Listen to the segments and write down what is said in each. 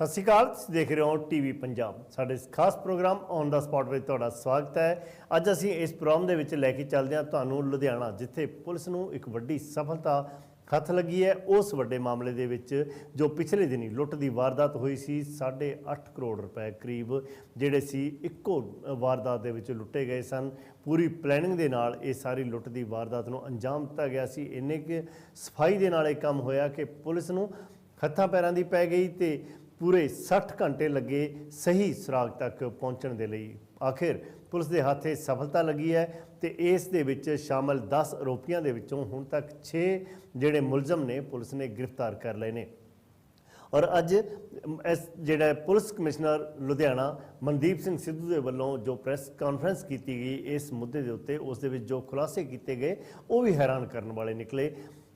ਸਤਿ ਸ਼੍ਰੀ ਅਕਾਲ, ਤੁਸੀਂ ਦੇਖ ਰਹੇ ਹੋ ਟੀਵੀ ਪੰਜਾਬ। ਸਾਡੇ ਇਸ ਖਾਸ ਪ੍ਰੋਗਰਾਮ ਔਨ ਦਾ ਸਪੌਟ ਵਿੱਚ ਤੁਹਾਡਾ ਸਵਾਗਤ ਹੈ। ਅੱਜ ਅਸੀਂ ਇਸ ਪ੍ਰੋਗਰਾਮ ਦੇ ਵਿੱਚ ਲੈ ਕੇ ਚੱਲਦੇ ਹਾਂ ਤੁਹਾਨੂੰ ਲੁਧਿਆਣਾ, ਜਿੱਥੇ ਪੁਲਿਸ ਨੂੰ ਇੱਕ ਵੱਡੀ ਸਫਲਤਾ ਹੱਥ ਲੱਗੀ ਹੈ। ਉਸ ਵੱਡੇ ਮਾਮਲੇ ਦੇ ਵਿੱਚ ਜੋ ਪਿਛਲੇ ਦਿਨੀ ਲੁੱਟ ਦੀ ਵਾਰਦਾਤ ਹੋਈ ਸੀ 8.5 ਕਰੋੜ ਰੁਪਏ ਕਰੀਬ ਜਿਹੜੇ ਸੀ, ਇੱਕੋ ਵਾਰਦਾਤ ਦੇ ਵਿੱਚ ਲੁੱਟੇ ਗਏ ਸਨ। ਪੂਰੀ ਪਲੈਨਿੰਗ ਦੇ ਨਾਲ ਇਹ ਸਾਰੀ ਲੁੱਟ ਦੀ ਵਾਰਦਾਤ ਨੂੰ ਅੰਜਾਮ ਦਿੱਤਾ ਗਿਆ ਸੀ। ਇੰਨੇ ਕਿ ਸਫ਼ਾਈ ਦੇ ਨਾਲ ਇਹ ਕੰਮ ਹੋਇਆ ਕਿ ਪੁਲਿਸ ਨੂੰ ਹੱਥਾਂ ਪੈਰਾਂ ਦੀ ਪੈ ਗਈ ਤੇ ਪੂਰੇ 60 ਘੰਟੇ ਲੱਗੇ ਸਹੀ ਸੁਰਾਗ ਤੱਕ ਪਹੁੰਚਣ ਦੇ ਲਈ। ਆਖਿਰ ਪੁਲਿਸ ਦੇ ਹੱਥੇ ਸਫਲਤਾ ਲੱਗੀ ਹੈ ਤੇ ਇਸ ਦੇ ਵਿੱਚ ਸ਼ਾਮਲ 10 ਆਰੋਪੀਆਂ ਦੇ ਵਿੱਚੋਂ ਹੁਣ ਤੱਕ 6 ਜਿਹੜੇ ਮੁਲਜ਼ਮ ਨੇ ਪੁਲਿਸ ਨੇ ਗ੍ਰਿਫਤਾਰ ਕਰ ਲਏ ਨੇ। ਔਰ ਅੱਜ ਇਸ ਜਿਹੜਾ ਪੁਲਿਸ ਕਮਿਸ਼ਨਰ ਲੁਧਿਆਣਾ ਮਨਦੀਪ ਸਿੰਘ ਸਿੱਧੂ ਦੇ ਵੱਲੋਂ ਜੋ ਪ੍ਰੈਸ ਕਾਨਫਰੰਸ ਕੀਤੀ ਗਈ, ਇਸ ਮੁੱਦੇ ਦੇ ਉੱਤੇ ਉਸ ਦੇ ਵਿੱਚ ਜੋ ਖੁਲਾਸੇ ਕੀਤੇ ਗਏ, ਉਹ ਵੀ ਹੈਰਾਨ ਕਰਨ ਵਾਲੇ ਨਿਕਲੇ।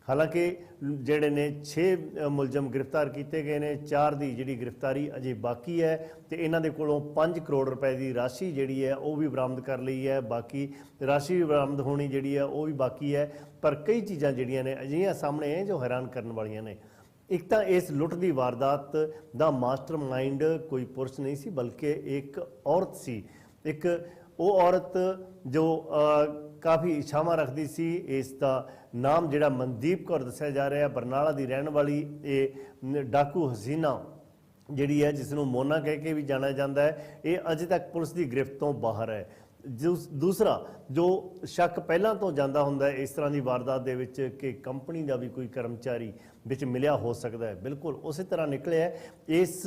ਹਾਲਾਂਕਿ ਜਿਹੜੇ ਨੇ 6 ਮੁਲਜ਼ਮ ਗ੍ਰਿਫਤਾਰ ਕੀਤੇ ਗਏ ਨੇ 4 ਦੀ ਜਿਹੜੀ ਗ੍ਰਿਫਤਾਰੀ ਅਜੇ ਬਾਕੀ ਹੈ ਤੇ ਇਹਨਾਂ ਦੇ ਕੋਲੋਂ 5 ਕਰੋੜ ਰੁਪਏ ਦੀ ਰਾਸ਼ੀ ਜਿਹੜੀ ਹੈ ਉਹ ਵੀ ਬਰਾਮਦ ਕਰ ਲਈ ਹੈ। ਬਾਕੀ ਰਾਸ਼ੀ ਵੀ ਬਰਾਮਦ ਹੋਣੀ ਜਿਹੜੀ ਹੈ ਉਹ ਵੀ ਬਾਕੀ ਹੈ। ਪਰ ਕਈ ਚੀਜ਼ਾਂ ਜਿਹੜੀਆਂ ਨੇ ਅਜਿਹੀਆਂ ਸਾਹਮਣੇ ਹੈ ਜੋ ਹੈਰਾਨ ਕਰਨ ਵਾਲੀਆਂ ਨੇ। ਇੱਕ ਤਾਂ ਇਸ ਲੁੱਟ ਦੀ ਵਾਰਦਾਤ ਦਾ ਮਾਸਟਰਮਾਈਂਡ ਕੋਈ ਪੁਰਸ਼ ਨਹੀਂ ਸੀ, ਬਲਕਿ ਇੱਕ ਔਰਤ ਸੀ। ਇੱਕ ਉਹ ਔਰਤ ਜੋ ਕਾਫੀ ਇੱਛਾਵਾਂ ਰੱਖਦੀ ਸੀ। ਇਸ ਦਾ ਨਾਮ ਜਿਹੜਾ ਮਨਦੀਪ ਕੌਰ ਦੱਸਿਆ ਜਾ ਰਿਹਾ, ਬਰਨਾਲਾ ਦੀ ਰਹਿਣ ਵਾਲੀ ਇਹ ਡਾਕੂ ਹਸੀਨਾ ਜਿਹੜੀ ਹੈ ਜਿਸ ਨੂੰ ਮੋਨਾ ਕਹਿ ਕੇ ਵੀ ਜਾਣਿਆ ਜਾਂਦਾ ਹੈ। ਇਹ ਅਜੇ ਤੱਕ ਪੁਲਿਸ ਦੀ ਗ੍ਰਿਫਤ ਤੋਂ ਬਾਹਰ ਹੈ। ਦੂਸਰਾ, ਜੋ ਸ਼ੱਕ ਪਹਿਲਾਂ ਤੋਂ ਜਾਂਦਾ ਹੁੰਦਾ ਹੈ, ਇਸ ਤਰ੍ਹਾਂ ਦੀ ਵਾਰਦਾਤ ਦੇ ਵਿੱਚ ਕਿ ਕੰਪਨੀ ਦਾ ਵੀ ਕੋਈ ਕਰਮਚਾਰੀ ਵਿੱਚ ਮਿਲਿਆ ਹੋ ਸਕਦਾ ਹੈ। ਬਿਲਕੁਲ ਉਸੇ ਤਰ੍ਹਾਂ ਨਿਕਲਿਆ ਇਸ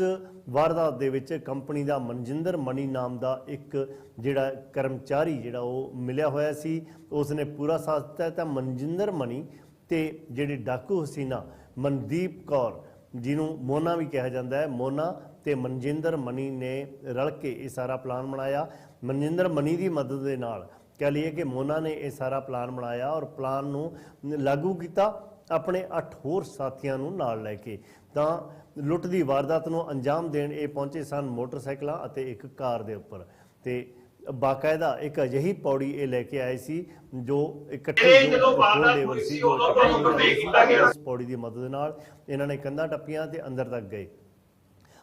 ਵਾਰਦਾਤ ਦੇ ਵਿੱਚ ਕੰਪਨੀ ਦਾ ਮਨਜਿੰਦਰ ਮਣੀ ਨਾਮ ਦਾ ਇੱਕ ਜਿਹੜਾ ਕਰਮਚਾਰੀ ਜਿਹੜਾ ਉਹ ਮਿਲਿਆ ਹੋਇਆ ਸੀ। ਉਸ ਨੇ ਪੂਰਾ ਸਾਥ ਦਿੱਤਾ ਤਾਂ ਮਨਜਿੰਦਰ ਮਣੀ ਤੇ ਜਿਹੜੀ ਡਾਕੂ ਹਸੀਨਾ, ਮਨਦੀਪ ਕੌਰ ਜਿਹਨੂੰ ਮੋਨਾ ਵੀ ਕਿਹਾ ਜਾਂਦਾ ਹੈ, ਮੋਨਾ ਤੇ ਮਨਜਿੰਦਰ ਮਣੀ ਨੇ ਰਲ ਕੇ ਇਹ ਸਾਰਾ ਪਲਾਨ ਬਣਾਇਆ। ਮਨਜਿੰਦਰ ਮਣੀ ਦੀ ਮਦਦ ਦੇ ਨਾਲ ਕਹ ਲਈਏ ਕਿ ਮੋਨਾ ਨੇ ਇਹ ਸਾਰਾ ਪਲਾਨ ਬਣਾਇਆ ਔਰ ਪਲਾਨ ਨੂੰ ਲਾਗੂ ਕੀਤਾ ਆਪਣੇ 8 ਹੋਰ ਸਾਥੀਆਂ ਨੂੰ ਨਾਲ ਲੈ ਕੇ। ਤਾਂ ਲੁੱਟ ਦੀ ਵਾਰਦਾਤ ਨੂੰ ਅੰਜਾਮ ਦੇਣ ਇਹ ਪਹੁੰਚੇ ਸਨ ਮੋਟਰਸਾਈਕਲਾਂ ਅਤੇ ਇੱਕ ਕਾਰ ਦੇ ਉੱਪਰ। ਤੇ ਬਾਕਾਇਦਾ ਇੱਕ ਅਜਿਹੀ ਪੌੜੀ ਇਹ ਲੈ ਕੇ ਆਏ ਸੀ ਜੋ ਇਕੱਠੇ ਜੋ level ਸੀ। ਉਸ ਪੌੜੀ ਦੀ ਮਦਦ ਨਾਲ ਇਹਨਾਂ ਨੇ ਕੰਧਾਂ ਟੱਪੀਆਂ ਤੇ ਅੰਦਰ ਤੱਕ ਗਏ।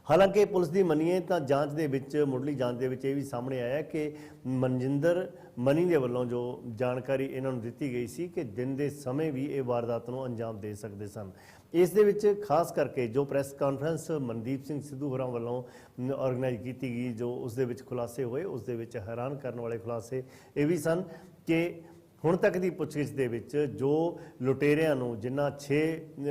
ਹਾਲਾਂਕਿ ਪੁਲਿਸ ਦੀ ਮੰਨੀਏ ਤਾਂ ਜਾਂਚ ਦੇ ਵਿੱਚ, ਮੁੱਢਲੀ ਜਾਂਚ ਦੇ ਵਿੱਚ ਇਹ ਵੀ ਸਾਹਮਣੇ ਆਇਆ ਕਿ ਮਨਜਿੰਦਰ ਮਨੀ ਦੇ ਵੱਲੋਂ ਜੋ ਜਾਣਕਾਰੀ ਇਹਨਾਂ ਨੂੰ ਦਿੱਤੀ ਗਈ ਸੀ ਕਿ ਦਿਨ ਦੇ ਸਮੇਂ ਵੀ ਇਹ ਵਾਰਦਾਤ ਨੂੰ ਅੰਜਾਮ ਦੇ ਸਕਦੇ ਸਨ। ਇਸ ਦੇ ਵਿੱਚ ਖਾਸ ਕਰਕੇ ਜੋ ਪ੍ਰੈਸ ਕਾਨਫਰੰਸ ਮਨਦੀਪ ਸਿੰਘ ਸਿੱਧੂ ਹੋਰਾਂ ਵੱਲੋਂ ਆਰਗੇਨਾਈਜ਼ ਕੀਤੀ ਗਈ, ਜੋ ਉਸ ਦੇ ਵਿੱਚ ਖੁਲਾਸੇ ਹੋਏ, ਉਸ ਦੇ ਵਿੱਚ ਹੈਰਾਨ ਕਰਨ ਵਾਲੇ ਖੁਲਾਸੇ ਇਹ ਵੀ ਸਨ ਕਿ ਹੁਣ ਤੱਕ ਦੀ ਪੁੱਛਗਿੱਛ ਦੇ ਵਿੱਚ ਜੋ ਲੁਟੇਰਿਆਂ ਨੂੰ, ਜਿਨ੍ਹਾਂ 6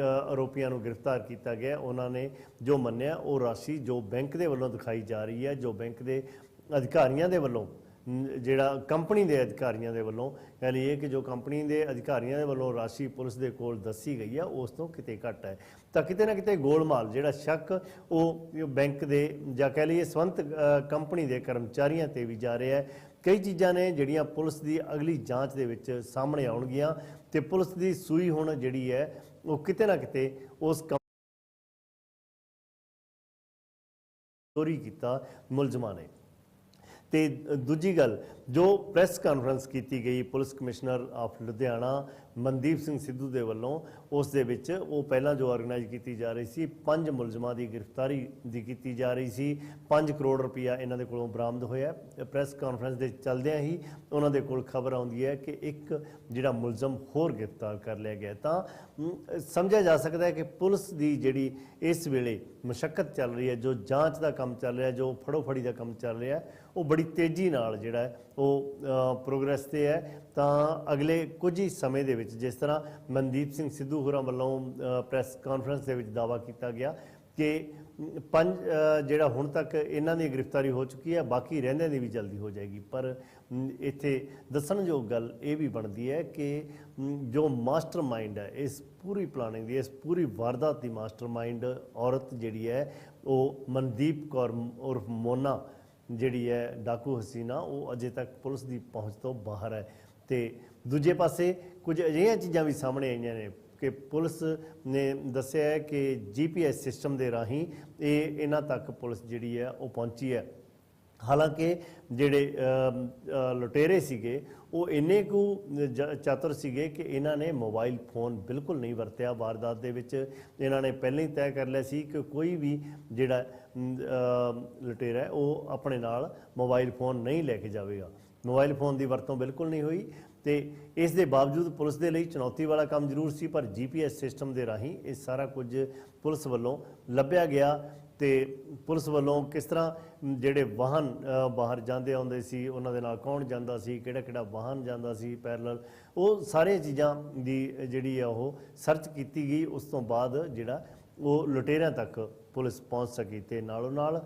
ਆਰੋਪੀਆਂ ਨੂੰ ਗ੍ਰਿਫਤਾਰ ਕੀਤਾ ਗਿਆ, ਉਹਨਾਂ ਨੇ ਜੋ ਮੰਨਿਆ, ਉਹ ਰਾਸ਼ੀ ਜੋ ਬੈਂਕ ਦੇ ਵੱਲੋਂ ਦਿਖਾਈ ਜਾ ਰਹੀ ਹੈ, ਜੋ ਬੈਂਕ ਦੇ ਅਧਿਕਾਰੀਆਂ ਦੇ ਵੱਲੋਂ ਜਿਹੜਾ ਕੰਪਨੀ ਦੇ ਅਧਿਕਾਰੀਆਂ ਦੇ ਵੱਲੋਂ ਕਹਿ ਲਈਏ ਕਿ ਜੋ ਕੰਪਨੀ ਦੇ ਅਧਿਕਾਰੀਆਂ ਦੇ ਵੱਲੋਂ ਰਾਸ਼ੀ ਪੁਲਿਸ ਦੇ ਕੋਲ ਦੱਸੀ ਗਈ ਹੈ, ਉਸ ਤੋਂ ਕਿਤੇ ਘੱਟ ਹੈ। ਤਾਂ ਕਿਤੇ ਨਾ ਕਿਤੇ ਗੋਲਮਾਲ, ਜਿਹੜਾ ਸ਼ੱਕ ਉਹ ਬੈਂਕ ਦੇ ਜਾਂ ਕਹਿ ਲਈਏ ਸਵੰਤ ਕੰਪਨੀ ਦੇ ਕਰਮਚਾਰੀਆਂ ਤੇ ਵੀ ਜਾ ਰਿਹਾ ਹੈ। ਕਈ ਚੀਜ਼ਾਂ ਨੇ ਜਿਹੜੀਆਂ ਪੁਲਿਸ ਦੀ ਅਗਲੀ ਜਾਂਚ ਦੇ ਵਿੱਚ ਸਾਹਮਣੇ ਆਉਣਗੀਆਂ ਤੇ ਪੁਲਿਸ ਦੀ ਸੂਈ ਹੁਣ ਜਿਹੜੀ ਹੈ, ਉਹ ਕਿਤੇ ਨਾ ਕਿਤੇ ਉਸ ਕੰਮ ਚੋਰੀ ਕੀਤਾ ਮੁਲਜ਼ਮਾਂ ਨੇ। ਤੇ ਦੂਜੀ ਗੱਲ, ਜੋ ਪ੍ਰੈਸ ਕਾਨਫਰੰਸ ਕੀਤੀ ਗਈ police commissioner of Ludhiana Mandeep Singh Sidhu ਦੇ ਵੱਲੋਂ ਉਸ ਦੇ ਵਿੱਚ ਉਹ ਪਹਿਲਾਂ ਜੋ ਆਰਗੇਨਾਈਜ਼ ਕੀਤੀ ਜਾ ਰਹੀ ਸੀ, ਪੰਜ ਮੁਲਜ਼ਮਾਂ ਦੀ ਗ੍ਰਿਫਤਾਰੀ ਦੀ ਕੀਤੀ ਜਾ ਰਹੀ ਸੀ। 5 ਕਰੋੜ ਰੁਪਇਆ ਇਹਨਾਂ ਦੇ ਕੋਲੋਂ ਬਰਾਮਦ ਹੋਇਆ ਪ੍ਰੈਸ ਕਾਨਫਰੰਸ ਦੇ ਚੱਲਦਿਆਂ ਹੀ ਉਹਨਾਂ ਦੇ ਕੋਲ ਖਬਰ ਆਉਂਦੀ ਹੈ ਕਿ ਇੱਕ ਜਿਹੜਾ ਮੁਲਜ਼ਮ ਹੋਰ ਗ੍ਰਿਫਤਾਰ ਕਰ ਲਿਆ ਗਿਆ ਤਾਂ ਸਮਝਿਆ ਜਾ ਸਕਦਾ ਹੈ ਕਿ ਪੁਲਿਸ ਦੀ ਜਿਹੜੀ ਇਸ ਵੇਲੇ ਮੁਸ਼ਕਲ ਚੱਲ ਰਹੀ ਹੈ, ਜੋ ਜਾਂਚ ਦਾ ਕੰਮ ਚੱਲ ਰਿਹਾ, ਜੋ ਫੜੋ ਫੜੀ ਦਾ ਕੰਮ ਚੱਲ ਰਿਹਾ ਉਹ ਬੜੀ ਤੇਜ਼ੀ ਨਾਲ ਜਿਹੜਾ ਉਹ ਪ੍ਰੋਗਰੈਸ ਤੇ ਹੈ ਤਾਂ ਅਗਲੇ ਕੁਝ ਹੀ ਸਮੇਂ ਦੇ ਵਿੱਚ ਜਿਸ ਤਰ੍ਹਾਂ ਮਨਦੀਪ ਸਿੰਘ ਸਿੱਧੂ ਹੋਰਾਂ ਵੱਲੋਂ ਪ੍ਰੈਸ ਕਾਨਫਰੰਸ ਦੇ ਵਿੱਚ ਦਾਵਾ ਕੀਤਾ ਗਿਆ ਕਿ ਪੰਜ ਜਿਹੜਾ ਹੁਣ ਤੱਕ ਇਹਨਾਂ ਦੀ ਗ੍ਰਿਫਤਾਰੀ ਹੋ ਚੁੱਕੀ ਹੈ ਬਾਕੀ ਰਹਿੰਦਿਆਂ ਦੀ ਵੀ ਜਲਦੀ ਹੋ ਜਾਏਗੀ। ਪਰ ਇੱਥੇ ਦੱਸਣਯੋਗ ਗੱਲ ਇਹ ਵੀ ਬਣਦੀ ਹੈ ਕਿ ਅਮ, ਜੋ ਮਾਸਟਰਮਾਈਂਡ ਹੈ ਇਸ ਪੂਰੀ ਪਲਾਨਿੰਗ ਦੀ ਇਸ ਪੂਰੀ ਵਾਰਦਾਤ ਦੀ ਮਾਸਟਰਮਾਈਂਡ ਔਰਤ ਜਿਹੜੀ ਹੈ ਉਹ ਮਨਦੀਪ ਕੌਰ ਉਰਫ ਮੋਨਾ ਜਿਹੜੀ ਹੈ ਡਾਕੂ ਹਸੀਨਾ, ਉਹ ਅਜੇ ਤੱਕ ਪੁਲਿਸ ਦੀ ਪਹੁੰਚ ਤੋਂ ਬਾਹਰ ਹੈ। ਤੇ ਦੂਜੇ ਪਾਸੇ ਕੁਝ ਅਜਿਹੀਆਂ ਚੀਜ਼ਾਂ ਵੀ ਸਾਹਮਣੇ ਆਈਆਂ ਨੇ ਕਿ ਪੁਲਿਸ ਨੇ ਦੱਸਿਆ ਹੈ ਕਿ ਜੀਪੀਐਸ ਸਿਸਟਮ ਦੇ ਰਾਹੀਂ ਇਹ ਇਹਨਾਂ ਤੱਕ ਪੁਲਿਸ ਜਿਹੜੀ ਹੈ ਉਹ ਪਹੁੰਚੀ ਹੈ। ਹਾਲਾਂਕਿ ਜਿਹੜੇ ਲੁਟੇਰੇ ਸੀਗੇ, ਉਹ ਇੰਨੇ ਕੁ ਜ- ਚਾਤੁਰ ਸੀਗੇ ਕਿ ਇਹਨਾਂ ਨੇ ਮੋਬਾਈਲ ਫੋਨ ਬਿਲਕੁਲ ਨਹੀਂ ਵਰਤਿਆ। ਵਾਰਦਾਤ ਦੇ ਵਿੱਚ ਇਹਨਾਂ ਨੇ ਪਹਿਲਾਂ ਹੀ ਤੈਅ ਕਰ ਲਿਆ ਸੀ ਕਿ ਕੋਈ ਵੀ ਜਿਹੜਾ ਲੁਟੇਰਾ ਉਹ ਆਪਣੇ ਨਾਲ ਮੋਬਾਈਲ ਫੋਨ ਨਹੀਂ ਲੈ ਕੇ ਜਾਵੇਗਾ। ਮੋਬਾਈਲ ਫੋਨ ਦੀ ਵਰਤੋਂ ਬਿਲਕੁਲ ਨਹੀਂ ਹੋਈ ਤੇ ਇਸ ਦੇ ਬਾਵਜੂਦ ਪੁਲਿਸ ਦੇ ਲਈ ਚੁਣੌਤੀ ਵਾਲਾ ਕੰਮ ਜ਼ਰੂਰ ਸੀ, ਪਰ ਜੀਪੀਐਸ ਸਿਸਟਮ ਦੇ ਰਾਹੀਂ ਇਹ ਸਾਰਾ ਕੁਝ ਪੁਲਿਸ ਵੱਲੋਂ ਲੱਭਿਆ ਗਿਆ। ਤੇ ਪੁਲਿਸ ਵੱਲੋਂ ਕਿਸ ਤਰ੍ਹਾਂ ਜਿਹੜੇ ਵਾਹਨ ਬਾਹਰ ਜਾਂਦੇ ਆਉਂਦੇ ਸੀ, ਉਹਨਾਂ ਦੇ ਨਾਲ ਕੌਣ ਜਾਂਦਾ ਸੀ ਕਿਹੜਾ ਕਿਹੜਾ ਵਾਹਨ ਜਾਂਦਾ ਸੀ ਪੈਰਲਲ ਉਹ ਸਾਰੀਆਂ ਚੀਜ਼ਾਂ ਦੀ ਜਿਹੜੀ ਆ ਉਹ ਸਰਚ ਕੀਤੀ ਗਈ, ਉਸ ਤੋਂ ਬਾਅਦ ਜਿਹੜਾ ਉਹ ਲੁਟੇਰਿਆਂ ਤੱਕ ਪੁਲਿਸ ਪਹੁੰਚ ਸਕੀ ਤੇ ਨਾਲੋਂ ਨਾਲ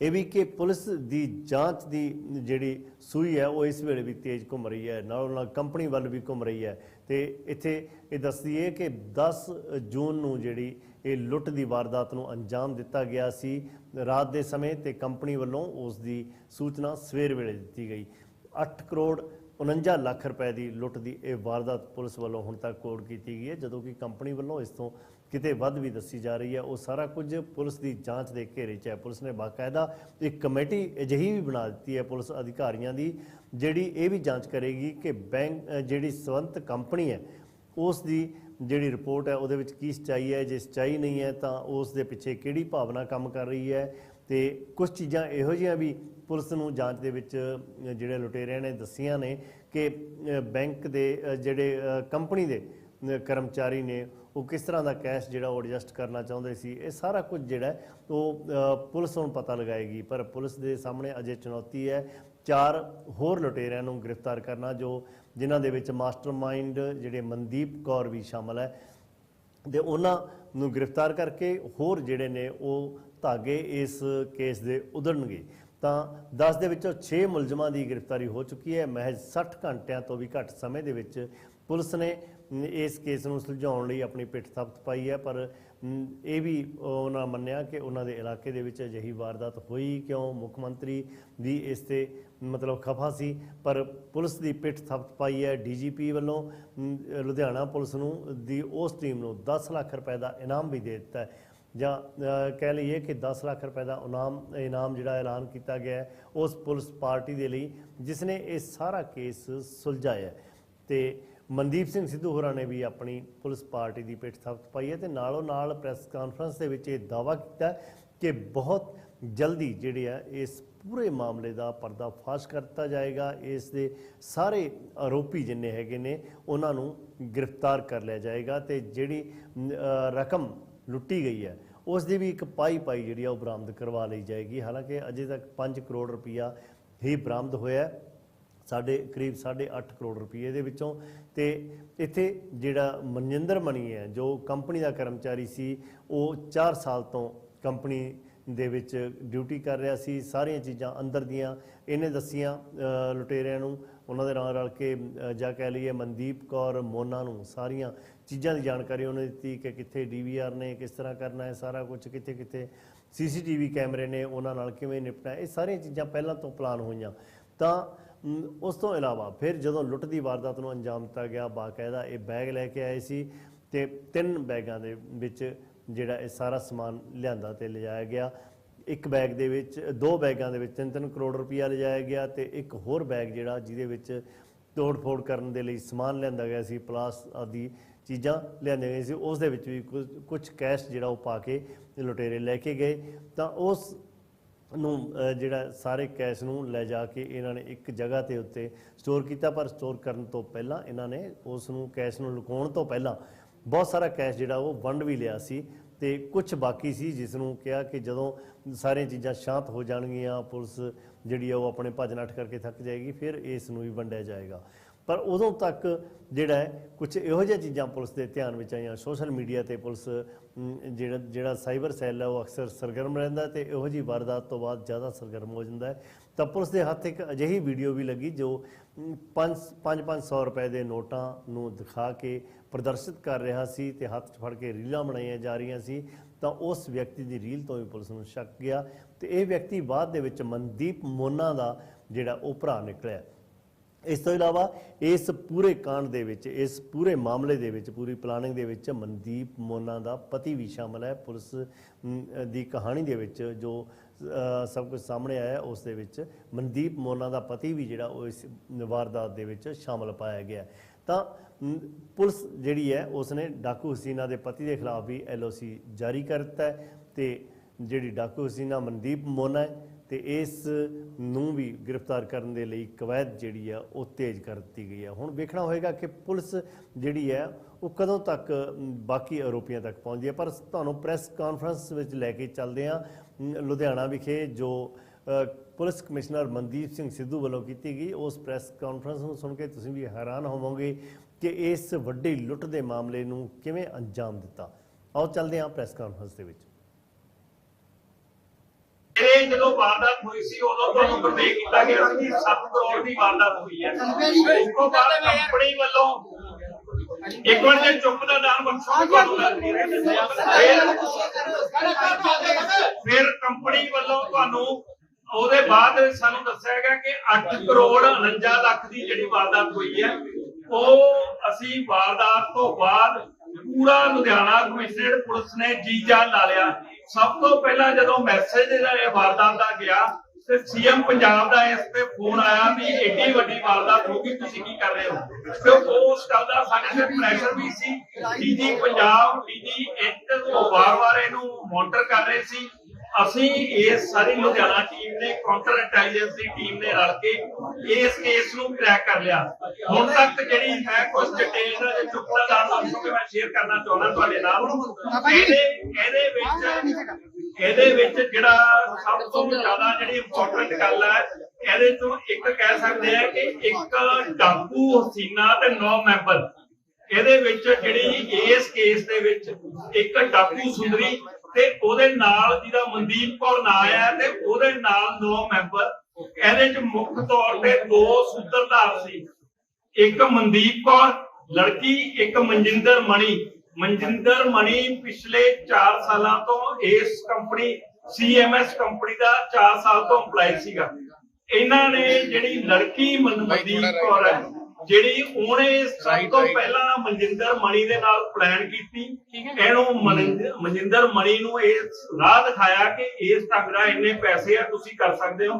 ਇਹ ਵੀ ਕਿ ਪੁਲਿਸ ਦੀ ਜਾਂਚ ਦੀ ਜਿਹੜੀ ਸੂਈ ਹੈ, ਉਹ ਇਸ ਵੇਲੇ ਵੀ ਤੇਜ਼ ਘੁੰਮ ਰਹੀ ਹੈ ਨਾਲੋਂ ਨਾਲ ਕੰਪਨੀ ਵੱਲ ਵੀ ਘੁੰਮ ਰਹੀ ਹੈ ਤੇ ਇੱਥੇ ਇਹ ਦੱਸਦੀ ਹੈ ਕਿ 10 ਜੂਨ ਨੂੰ ਜਿਹੜੀ ਇਹ ਲੁੱਟ ਦੀ ਵਾਰਦਾਤ ਨੂੰ ਅੰਜਾਮ ਦਿੱਤਾ ਗਿਆ ਸੀ। ਰਾਤ ਦੇ ਸਮੇਂ ਤੇ ਕੰਪਨੀ ਵੱਲੋਂ ਉਸ ਦੀ ਸੂਚਨਾ ਸਵੇਰ ਵੇਲੇ ਦਿੱਤੀ ਗਈ। 8 ਕਰੋੜ 49 ਲੱਖ ਰੁਪਏ ਦੀ ਲੁੱਟ ਦੀ ਇਹ ਵਾਰਦਾਤ ਪੁਲਿਸ ਵੱਲੋਂ ਹੁਣ ਤੱਕ ਕੋਡ ਕੀਤੀ ਗਈ ਹੈ। ਜਦੋਂ ਕਿ ਕੰਪਨੀ ਵੱਲੋਂ ਇਸ ਤੋਂ ਕਿਤੇ ਵੱਧ ਵੀ ਦੱਸੀ ਜਾ ਰਹੀ ਹੈ। ਉਹ ਸਾਰਾ ਕੁਝ ਪੁਲਿਸ ਦੀ ਜਾਂਚ ਦੇ ਘੇਰੇ 'ਚ ਹੈ। ਪੁਲਿਸ ਨੇ ਬਾਕਾਇਦਾ ਇੱਕ ਕਮੇਟੀ ਅਜਿਹੀ ਵੀ ਬਣਾ ਦਿੱਤੀ ਹੈ ਪੁਲਿਸ ਅਧਿਕਾਰੀਆਂ ਦੀ, ਜਿਹੜੀ ਇਹ ਵੀ ਜਾਂਚ ਕਰੇਗੀ ਕਿ ਬੈਂਕ ਜਿਹੜੀ ਸਵੰਤ ਕੰਪਨੀ ਹੈ, ਉਸ ਦੀ ਜਿਹੜੀ ਰਿਪੋਰਟ ਹੈ ਉਹਦੇ ਵਿੱਚ ਕੀ ਸਚਾਈ ਹੈ, ਜੇ ਸਚਾਈ ਨਹੀਂ ਹੈ ਤਾਂ ਉਸ ਦੇ ਪਿੱਛੇ ਕਿਹੜੀ ਭਾਵਨਾ ਕੰਮ ਕਰ ਰਹੀ ਹੈ ਤੇ ਕੁਝ ਚੀਜ਼ਾਂ ਇਹੋ ਜਿਹੀਆਂ ਵੀ ਪੁਲਿਸ ਨੂੰ ਜਾਂਚ ਦੇ ਵਿੱਚ ਜਿਹੜੇ ਲੁਟੇਰਿਆਂ ਨੇ ਦੱਸੀਆਂ ਨੇ ਕਿ ਬੈਂਕ ਦੇ ਜਿਹੜੇ ਕੰਪਨੀ ਦੇ ਕਰਮਚਾਰੀ ਨੇ ਉਹ ਕਿਸ ਤਰ੍ਹਾਂ ਦਾ ਕੈਸ਼ ਜਿਹੜਾ ਉਹ ਐਡਜਸਟ ਕਰਨਾ ਚਾਹੁੰਦੇ ਸੀ, ਇਹ ਸਾਰਾ ਕੁਝ ਜਿਹੜਾ ਉਹ ਪੁਲਿਸ ਨੂੰ ਪਤਾ ਲਗਾਏਗੀ। ਪਰ ਪੁਲਿਸ ਦੇ ਸਾਹਮਣੇ ਅਜੇ ਚੁਣੌਤੀ ਹੈ। ਚਾਰ ਹੋਰ ਲੁਟੇਰਿਆਂ ਨੂੰ ਗ੍ਰਿਫਤਾਰ ਕਰਨਾ ਜੋ ਜਿਨ੍ਹਾਂ ਦੇ ਵਿੱਚ ਮਾਸਟਰਮਾਈਂਡ ਜਿਹੜੇ ਮਨਦੀਪ ਕੌਰ ਵੀ ਸ਼ਾਮਲ ਹੈ। ਤੇ ਉਹਨਾਂ ਨੂੰ ਗ੍ਰਿਫਤਾਰ ਕਰਕੇ ਹੋਰ ਜਿਹੜੇ ਨੇ ਉਹ ਧਾਗੇ ਇਸ ਕੇਸ ਦੇ ਉਧੜਨਗੇ ਤਾਂ 10 ਦੇ ਵਿੱਚੋਂ 6 ਮੁਲਜ਼ਮਾਂ ਦੀ ਗ੍ਰਿਫਤਾਰੀ ਹੋ ਚੁੱਕੀ ਹੈ। ਮਹਿਜ਼ 60 ਘੰਟਿਆਂ ਤੋਂ ਵੀ ਘੱਟ ਸਮੇਂ ਦੇ ਵਿੱਚ ਪੁਲਿਸ ਨੇ ਇਸ ਕੇਸ ਨੂੰ ਸੁਲਝਾਉਣ ਲਈ ਆਪਣੀ ਪਿੱਠ ਥਪਤ ਪਾਈ ਹੈ। ਪਰ ਇਹ ਵੀ ਉਹਨਾਂ ਮੰਨਿਆ ਕਿ ਉਹਨਾਂ ਦੇ ਇਲਾਕੇ ਦੇ ਵਿੱਚ ਅਜਿਹੀ ਵਾਰਦਾਤ ਹੋਈ ਕਿਉਂ? ਮੁੱਖ ਮੰਤਰੀ ਵੀ ਇਸ ਤੇ ਮਤਲਬ ਖਫਾ ਸੀ, ਪਰ ਪੁਲਿਸ ਦੀ ਪਿੱਠ ਥਪਤ ਪਾਈ ਹੈ ਡੀਜੀਪੀ ਵੱਲੋਂ ਲੁਧਿਆਣਾ ਪੁਲਿਸ ਨੂੰ ਦੀ ਉਸ ਟੀਮ ਨੂੰ 10 ਲੱਖ ਰੁਪਏ ਦਾ ਇਨਾਮ ਵੀ ਦੇ ਦਿੱਤਾ ਹੈ ਜਾਂ ਕਹਿ ਲਈਏ ਕਿ 10 ਲੱਖ ਰੁਪਏ ਦਾ ਇਨਾਮ ਇਨਾਮ ਜਿਹੜਾ ਐਲਾਨ ਕੀਤਾ ਗਿਆ ਹੈ ਉਸ ਪੁਲਿਸ ਪਾਰਟੀ ਦੇ ਲਈ ਜਿਸ ਨੇ ਇਹ ਸਾਰਾ ਕੇਸ ਸੁਲਝਾਇਆ ਹੈ। ਤੇ ਮਨਦੀਪ ਸਿੰਘ ਸਿੱਧੂ ਹੋਰਾਂ ਨੇ ਵੀ ਆਪਣੀ ਪੁਲਿਸ ਪਾਰਟੀ ਦੀ ਪਿੱਠ ਥਪਤ ਪਾਈ ਹੈ ਤੇ ਨਾਲੋਂ ਨਾਲ ਪ੍ਰੈਸ ਕਾਨਫਰੰਸ ਦੇ ਵਿੱਚ ਇਹ ਦਾਅਵਾ ਕੀਤਾ ਕਿ ਬਹੁਤ ਜਲਦੀ ਜਿਹੜੇ ਆ ਇਸ ਪੂਰੇ ਮਾਮਲੇ ਦਾ ਪਰਦਾਫਾਸ਼ ਕਰ ਦਿੱਤਾ ਜਾਏਗਾ। ਇਸ ਦੇ ਸਾਰੇ ਆਰੋਪੀ ਜਿੰਨੇ ਹੈਗੇ ਨੇ, ਉਹਨਾਂ ਨੂੰ ਗ੍ਰਿਫਤਾਰ ਕਰ ਲਿਆ ਜਾਏਗਾ ਤੇ ਜਿਹੜੀ ਰਕਮ ਲੁੱਟੀ ਗਈ ਹੈ, ਉਸ ਦੀ ਵੀ ਇੱਕ ਪਾਈ ਪਾਈ ਜਿਹੜੀ ਆ ਉਹ ਬਰਾਮਦ ਕਰਵਾ ਲਈ ਜਾਏਗੀ। ਹਾਲਾਂਕਿ ਅਜੇ ਤੱਕ 5 ਕਰੋੜ ਰੁਪਈਆ ਹੀ ਬਰਾਮਦ ਹੋਇਆ ਸਾਡੇ ਕਰੀਬ 8.5 ਕਰੋੜ ਰੁਪਏ ਦੇ ਵਿੱਚੋਂ ਤੇ ਇੱਥੇ ਜਿਹੜਾ ਮਨਜਿੰਦਰ ਮਣੀ ਹੈ, ਜੋ ਕੰਪਨੀ ਦਾ ਕਰਮਚਾਰੀ ਸੀ, ਉਹ 4 ਸਾਲ ਤੋਂ ਕੰਪਨੀ ਦੇ ਵਿੱਚ ਡਿਊਟੀ ਕਰ ਰਿਹਾ ਸੀ ਸਾਰੀਆਂ ਚੀਜ਼ਾਂ ਅੰਦਰ ਦੀਆਂ ਇਹਨੇ ਦੱਸੀਆਂ ਲੁਟੇਰਿਆਂ ਨੂੰ ਉਹਨਾਂ ਦੇ ਨਾਲ ਰਲ ਕੇ ਅ, ਜਾਂ ਕਹਿ ਲਈਏ ਮਨਦੀਪ ਕੌਰ ਮੋਨਾ ਨੂੰ ਸਾਰੀਆਂ ਚੀਜ਼ਾਂ ਦੀ ਜਾਣਕਾਰੀ ਉਹਨੇ ਦਿੱਤੀ ਕਿ ਕਿੱਥੇ ਡੀਵੀਆਰ ਨੇ ਕਿਸ ਤਰ੍ਹਾਂ ਕਰਨਾ ਹੈ ਸਾਰਾ ਕੁਝ ਕਿੱਥੇ ਕਿੱਥੇ ਸੀਸੀਟੀਵੀ ਕੈਮਰੇ ਨੇ ਉਹਨਾਂ ਨਾਲ ਕਿਵੇਂ ਨਿਪਟਣਾ ਇਹ ਸਾਰੀਆਂ ਚੀਜ਼ਾਂ ਪਹਿਲਾਂ ਤੋਂ ਪਲਾਨ ਹੋਈਆਂ। ਤਾਂ ਉਸ ਤੋਂ ਇਲਾਵਾ ਫਿਰ ਜਦੋਂ ਲੁੱਟ ਦੀ ਵਾਰਦਾਤ ਨੂੰ ਅੰਜਾਮ ਦਿੱਤਾ ਗਿਆ ਬਾਕਾਇਦਾ ਇਹ ਬੈਗ ਲੈ ਕੇ ਆਏ ਸੀ ਤੇ ਤਿੰਨ ਬੈਗਾਂ ਦੇ ਵਿੱਚ ਜਿਹੜਾ ਇਹ ਸਾਰਾ ਸਮਾਨ ਲਿਆਂਦਾ ਤੇ ਲਿਜਾਇਆ ਗਿਆ। ਇੱਕ ਬੈਗ ਦੇ ਵਿੱਚ, ਦੋ ਬੈਗਾਂ ਦੇ ਵਿੱਚ 3-3 ਕਰੋੜ ਰੁਪਇਆ ਲਿਜਾਇਆ ਗਿਆ ਤੇ ਇੱਕ ਹੋਰ ਬੈਗ ਜਿਹੜਾ ਜਿਹਦੇ ਵਿੱਚ ਤੋੜ-ਫੋੜ ਕਰਨ ਦੇ ਲਈ ਸਮਾਨ ਲਿਆਂਦਾ ਗਿਆ ਸੀ, ਪਲਾਸ ਆਦਿ ਚੀਜ਼ਾਂ ਲਿਆਂਦੀਆਂ ਗਈਆਂ ਸੀ। ਉਸ ਦੇ ਵਿੱਚ ਵੀ ਕੁਝ ਕੈਸ਼ ਜਿਹੜਾ ਉਹ ਪਾ ਕੇ ਲੁਟੇਰੇ ਲੈ ਕੇ ਗਏ। ਤਾਂ ਉਸ ਨੂੰ ਜਿਹੜਾ ਸਾਰੇ ਕੈਸ਼ ਨੂੰ ਲੈ ਜਾ ਕੇ ਇਹਨਾਂ ਨੇ ਇੱਕ ਜਗ੍ਹਾ ਤੇ ਉੱਤੇ ਸਟੋਰ ਕੀਤਾ, ਪਰ ਸਟੋਰ ਕਰਨ ਤੋਂ ਪਹਿਲਾਂ ਇਹਨਾਂ ਨੇ ਉਸ ਨੂੰ ਕੈਸ਼ ਨੂੰ ਲੁਕਾਉਣ ਤੋਂ ਪਹਿਲਾਂ ਬਹੁਤ ਸਾਰਾ ਕੈਸ਼ ਜਿਹੜਾ ਉਹ ਵੰਡ ਵੀ ਲਿਆ ਸੀ ਤੇ ਕੁਝ ਬਾਕੀ ਸੀ ਜਿਸ ਨੂੰ ਕਿਹਾ ਕਿ ਜਦੋਂ ਸਾਰੀਆਂ ਚੀਜ਼ਾਂ ਸ਼ਾਂਤ ਹੋ ਜਾਣਗੀਆਂ, ਪੁਲਿਸ ਜਿਹੜੀ ਆ ਉਹ ਆਪਣੇ ਭੱਜ ਨੱਠ ਕਰਕੇ ਥੱਕ ਜਾਏਗੀ, ਫਿਰ ਇਸ ਨੂੰ ਵੀ ਵੰਡਿਆ ਜਾਏਗਾ। ਪਰ ਉਦੋਂ ਤੱਕ ਜਿਹੜਾ ਹੈ ਕੁਝ ਇਹੋ ਜਿਹੀਆਂ ਚੀਜ਼ਾਂ ਪੁਲਿਸ ਦੇ ਧਿਆਨ ਵਿੱਚ ਆਈਆਂ। ਸੋਸ਼ਲ ਮੀਡੀਆ ਤੇ ਪੁਲਿਸ ਜਿਹੜਾ ਜਿਹੜਾ ਸਾਈਬਰ ਸੈੱਲ ਹੈ ਉਹ ਅਕਸਰ ਸਰਗਰਮ ਰਹਿੰਦਾ ਤੇ ਇਹੋ ਜਿਹੀ ਵਾਰਦਾਤ ਤੋਂ ਬਾਅਦ ਜ਼ਿਆਦਾ ਸਰਗਰਮ ਹੋ ਜਾਂਦਾ ਹੈ। ਤਾਂ ਪੁਲਿਸ ਦੇ ਹੱਥ ਇੱਕ ਅਜਿਹੀ ਵੀਡੀਓ ਵੀ ਲੱਗੀ ਜੋ 5 5-500 ਰੁਪਏ ਦੇ ਨੋਟਾਂ ਨੂੰ ਦਿਖਾ ਕੇ ਪ੍ਰਦਰਸ਼ਿਤ ਕਰ ਰਿਹਾ ਸੀ ਤੇ ਹੱਥ 'ਚ ਫੜ ਕੇ ਰੀਲਾਂ ਬਣਾਈਆਂ ਜਾ ਰਹੀਆਂ ਸੀ, ਤਾਂ ਉਸ ਵਿਅਕਤੀ ਦੀ ਰੀਲ ਤੋਂ ਵੀ ਪੁਲਿਸ ਨੂੰ ਸ਼ੱਕ ਗਿਆ ਤੇ ਇਹ ਵਿਅਕਤੀ ਬਾਅਦ ਦੇ ਵਿੱਚ ਮਨਦੀਪ ਮੋਨਾ ਦਾ ਜਿਹੜਾ ਉਹ ਭਰਾ ਨਿਕਲਿਆ। ਇਸ ਤੋਂ ਇਲਾਵਾ ਇਸ ਪੂਰੇ ਕਾਂਡ ਦੇ ਵਿੱਚ, ਇਸ ਪੂਰੇ ਮਾਮਲੇ ਦੇ ਵਿੱਚ, ਪੂਰੀ ਪਲਾਨਿੰਗ ਦੇ ਵਿੱਚ ਮਨਦੀਪ ਮੋਨਾ ਦਾ ਪਤੀ ਵੀ ਸ਼ਾਮਲ ਹੈ। ਪੁਲਿਸ ਦੀ ਕਹਾਣੀ ਦੇ ਵਿੱਚ ਜੋ ਸਭ ਕੁਝ ਸਾਹਮਣੇ ਆਇਆ, ਉਸ ਦੇ ਵਿੱਚ ਮਨਦੀਪ ਮੋਨਾ ਦਾ ਪਤੀ ਵੀ ਜਿਹੜਾ ਉਹ ਇਸ ਵਾਰਦਾਤ ਦੇ ਵਿੱਚ ਸ਼ਾਮਲ ਪਾਇਆ ਗਿਆ। ਤਾਂ ਪੁਲਿਸ ਜਿਹੜੀ ਹੈ ਉਸ ਨੇ ਡਾਕੂ ਹਸੀਨਾ ਦੇ ਪਤੀ ਦੇ ਖਿਲਾਫ ਵੀ ਐਲਓਸੀ ਜਾਰੀ ਕਰ ਦਿੱਤਾ ਹੈ ਤੇ ਜਿਹੜੀ ਡਾਕੂ ਹਸੀਨਾ ਮਨਦੀਪ ਮੋਨਾ ਹੈ ਤੇ ਇਸ ਨੂੰ ਵੀ ਗ੍ਰਿਫਤਾਰ ਕਰਨ ਦੇ ਲਈ ਕਵਾਇਦ ਜਿਹੜੀ ਆ ਉਹ ਤੇਜ਼ ਕਰ ਦਿੱਤੀ ਗਈ ਹੈ। ਹੁਣ ਵੇਖਣਾ ਹੋਏਗਾ ਕਿ ਪੁਲਿਸ ਜਿਹੜੀ ਹੈ, ਉਹ ਕਦੋਂ ਤੱਕ ਬਾਕੀ ਆਰੋਪੀਆਂ ਤੱਕ ਪਹੁੰਚਦੀ ਹੈ। ਪਰ ਤੁਹਾਨੂੰ ਪ੍ਰੈਸ ਕਾਨਫਰੰਸ ਵਿੱਚ ਲੈ ਕੇ ਚੱਲਦੇ ਹਾਂ ਲੁਧਿਆਣਾ ਵਿਖੇ ਜੋ ਪੁਲਿਸ ਕਮਿਸ਼ਨਰ ਮਨਦੀਪ ਸਿੰਘ ਸਿੱਧੂ ਵੱਲੋਂ ਕੀਤੀ ਗਈ, ਉਸ ਪ੍ਰੈਸ ਕਾਨਫਰੰਸ ਨੂੰ ਸੁਣ ਕੇ ਤੁਸੀਂ ਵੀ ਹੈਰਾਨ ਹੋਵੋਗੇ ਕਿ ਇਸ ਵੱਡੀ ਲੁੱਟ ਦੇ ਮਾਮਲੇ ਨੂੰ ਕਿਵੇਂ ਅੰਜਾਮ ਦਿੱਤਾ? ਆਓ ਚੱਲਦੇ ਹਾਂ ਪ੍ਰੈਸ ਕਾਨਫਰੰਸ ਦੇ ਵਿੱਚ। ਇਹ ਜਦੋਂ ਵਾਰਦਾਤ ਹੋਈ ਸੀ, ਉਦੋਂ ਤੁਹਾਨੂੰ ਪ੍ਰਵੇਸ਼ ਕੀਤਾ ਗਿਆ ਸੀ 7 ਕਰੋੜ ਦੀ ਵਾਰਦਾਤ ਹੋਈ ਹੈ। ਉਸ ਤੋਂ ਬਾਅਦ ਕੰਪਨੀ ਵੱਲੋਂ ਇੱਕ ਵਾਰ ਜੇ ਚੁੱਪ ਦਾ ਨਾਮ ਬਖਸ਼ੋ ਫਿਰ- ਫਿਰ ਕੰਪਨੀ ਵੱਲੋਂ ਤੁਹਾਨੂੰ ਉਹਦੇ ਬਾਅਦ ਸਾਨੂੰ ਦੱਸਿਆ ਗਿਆ ਕਿ 8 ਕਰੋੜ 49 ਲੱਖ ਦੀ ਜਿਹੜੀ ਵਾਰਦਾਤ ਹੋਈ ਹੈ ਉਹ ਅਸੀਂ ਵਾਰਦਾਤ ਤੋਂ ਬਾਅਦ ਪੂਰਾ ਲੁਧਿਆਣਾ ਕਮਿਸ਼ਨਰੇਟ ਪੁਲਿਸ ਨੇ ਜੀ ਲਾ ਲਿਆ। ਸਭ ਤੋਂ ਪਹਿਲਾਂ ਜਦੋਂ ਮੈਸੇਜ ਇਹ ਵਾਰਦਾਤ ਦਾ ਗਿਆ, ਤੇ ਸੀਐਮ ਪੰਜਾਬ ਦਾ ਇਸ ਤੇ ਫੋਨ ਆਇਆ ਵੀ ਏਡੀ ਵੱਡੀ ਵਾਰਦਾਤ ਹੋ ਗਈ, ਤੁਸੀਂ ਕੀ ਕਰ ਰਹੇ ਹੋ? ਤੇ ਉਸ ਗੱਲ ਦਾ ਸਾਡੇ ਤੇ ਪ੍ਰੈਸ਼ਰ ਵੀ ਸੀ। ਡੀਜੀ ਪੰਜਾਬ, ਡੀਜੀ ਇੱਕ ਤੋਂ ਵਾਰ-ਵਾਰ ਇਹਨੂੰ ਮੋਨਿਟਰ ਕਰ ਰਹੇ ਸੀ। ਅਸੀਂ ਇਸ ਸਾਰੀ ਲੁਧਿਆਣਾ ਟੀਮ ਨੇ ਕਾਊਂਟਰ ਇੰਟੈਲੀਜੈਂਸ ਦੀ ਟੀਮ ਨੇ ਰਲ ਕੇ ਇਸ ਕੇਸ ਨੂੰ ਕ੍ਰੈਕ ਕਰ ਲਿਆ। ਹੁਣ ਤੱਕ ਜਿਹੜੀ ਹੈ ਕੁਝ ਡਿਟੇਲ ਦਾ ਜੇ ਚੁੱਕਦਾ ਦਾ ਤੁਹਾਨੂੰ ਮੈਂ ਸ਼ੇਅਰ ਕਰਨਾ ਚਾਹੁੰਦਾ ਤੁਹਾਡੇ ਨਾਲ। ਇਹਦੇ ਇਹਦੇ ਵਿੱਚ ਇਹਦੇ ਵਿੱਚ ਜਿਹੜਾ ਸਭ ਤੋਂ ਜ਼ਿਆਦਾ ਜਿਹੜੀ ਇੰਪੋਰਟੈਂਟ ਗੱਲ ਹੈ ਇਹਦੇ ਤੋਂ ਇੱਕ ਕਹਿ ਸਕਦੇ ਆ ਕਿ ਇੱਕ ਡਾਕੂ ਹਸੀਨਾ ਤੇ 9 ਮੈਂਬਰ। ਇਹਦੇ ਵਿੱਚ ਜਿਹੜੀ ਇਸ ਕੇਸ ਦੇ ਵਿੱਚ ਇੱਕ ਡਾਕੂ ਸੁੰਦਰੀ ਤੇ ਉਹਦੇ ਨਾਲ ਜਿਹਦਾ ਮਨਦੀਪ ਕੌਰ ਨਾਂ ਆਇਆ ਤੇ ਉਹਦੇ ਨਾਲ 9 ਮੈਂਬਰ। ਇਹਦੇ ਵਿੱਚ ਮੁੱਖ ਤੌਰ ਤੇ ਦੋ ਸੂਤਰਧਾਰ ਸੀ। ਇੱਕ ਮਨਦੀਪ ਕੌਰ, ਲੜਕੀ, ਇੱਕ ਮਨਜਿੰਦਰ ਮਣੀ। ਮਨਜਿੰਦਰ ਮਣੀ ਪਿਛਲੇ 4 ਸਾਲਾਂ ਤੋਂ ਇਸ ਕੰਪਨੀ ਸੀਐਮਐਸ ਕੰਪਨੀ ਦਾ 4 ਸਾਲ ਤੋਂ EMPLOYE ਸੀਗਾ। ਇਹਨਾਂ ਨੇ ਜਿਹੜੀ ਲੜਕੀ ਮਨਦੀਪ ਕੌਰ ਹੈ ਜਿਹੜੀ ਉਹਨੇ ਸਭ ਤੋਂ ਪਹਿਲਾਂ ਮਨਜਿੰਦਰ ਮਣੀ ਦੇ ਨਾਲ ਪਲਾਨ ਕੀਤੀ ਇਹਨੂੰ ਮਨਜਿੰਦਰ ਮਣੀ ਨੂੰ ਇਹ ਰਾਹ ਦਿਖਾਇਆ ਕਿ ਇਸ ਢੰਗ ਦਾ ਇੰਨੇ ਪੈਸੇ ਆ ਤੁਸੀਂ ਕਰ ਸਕਦੇ ਹੋ।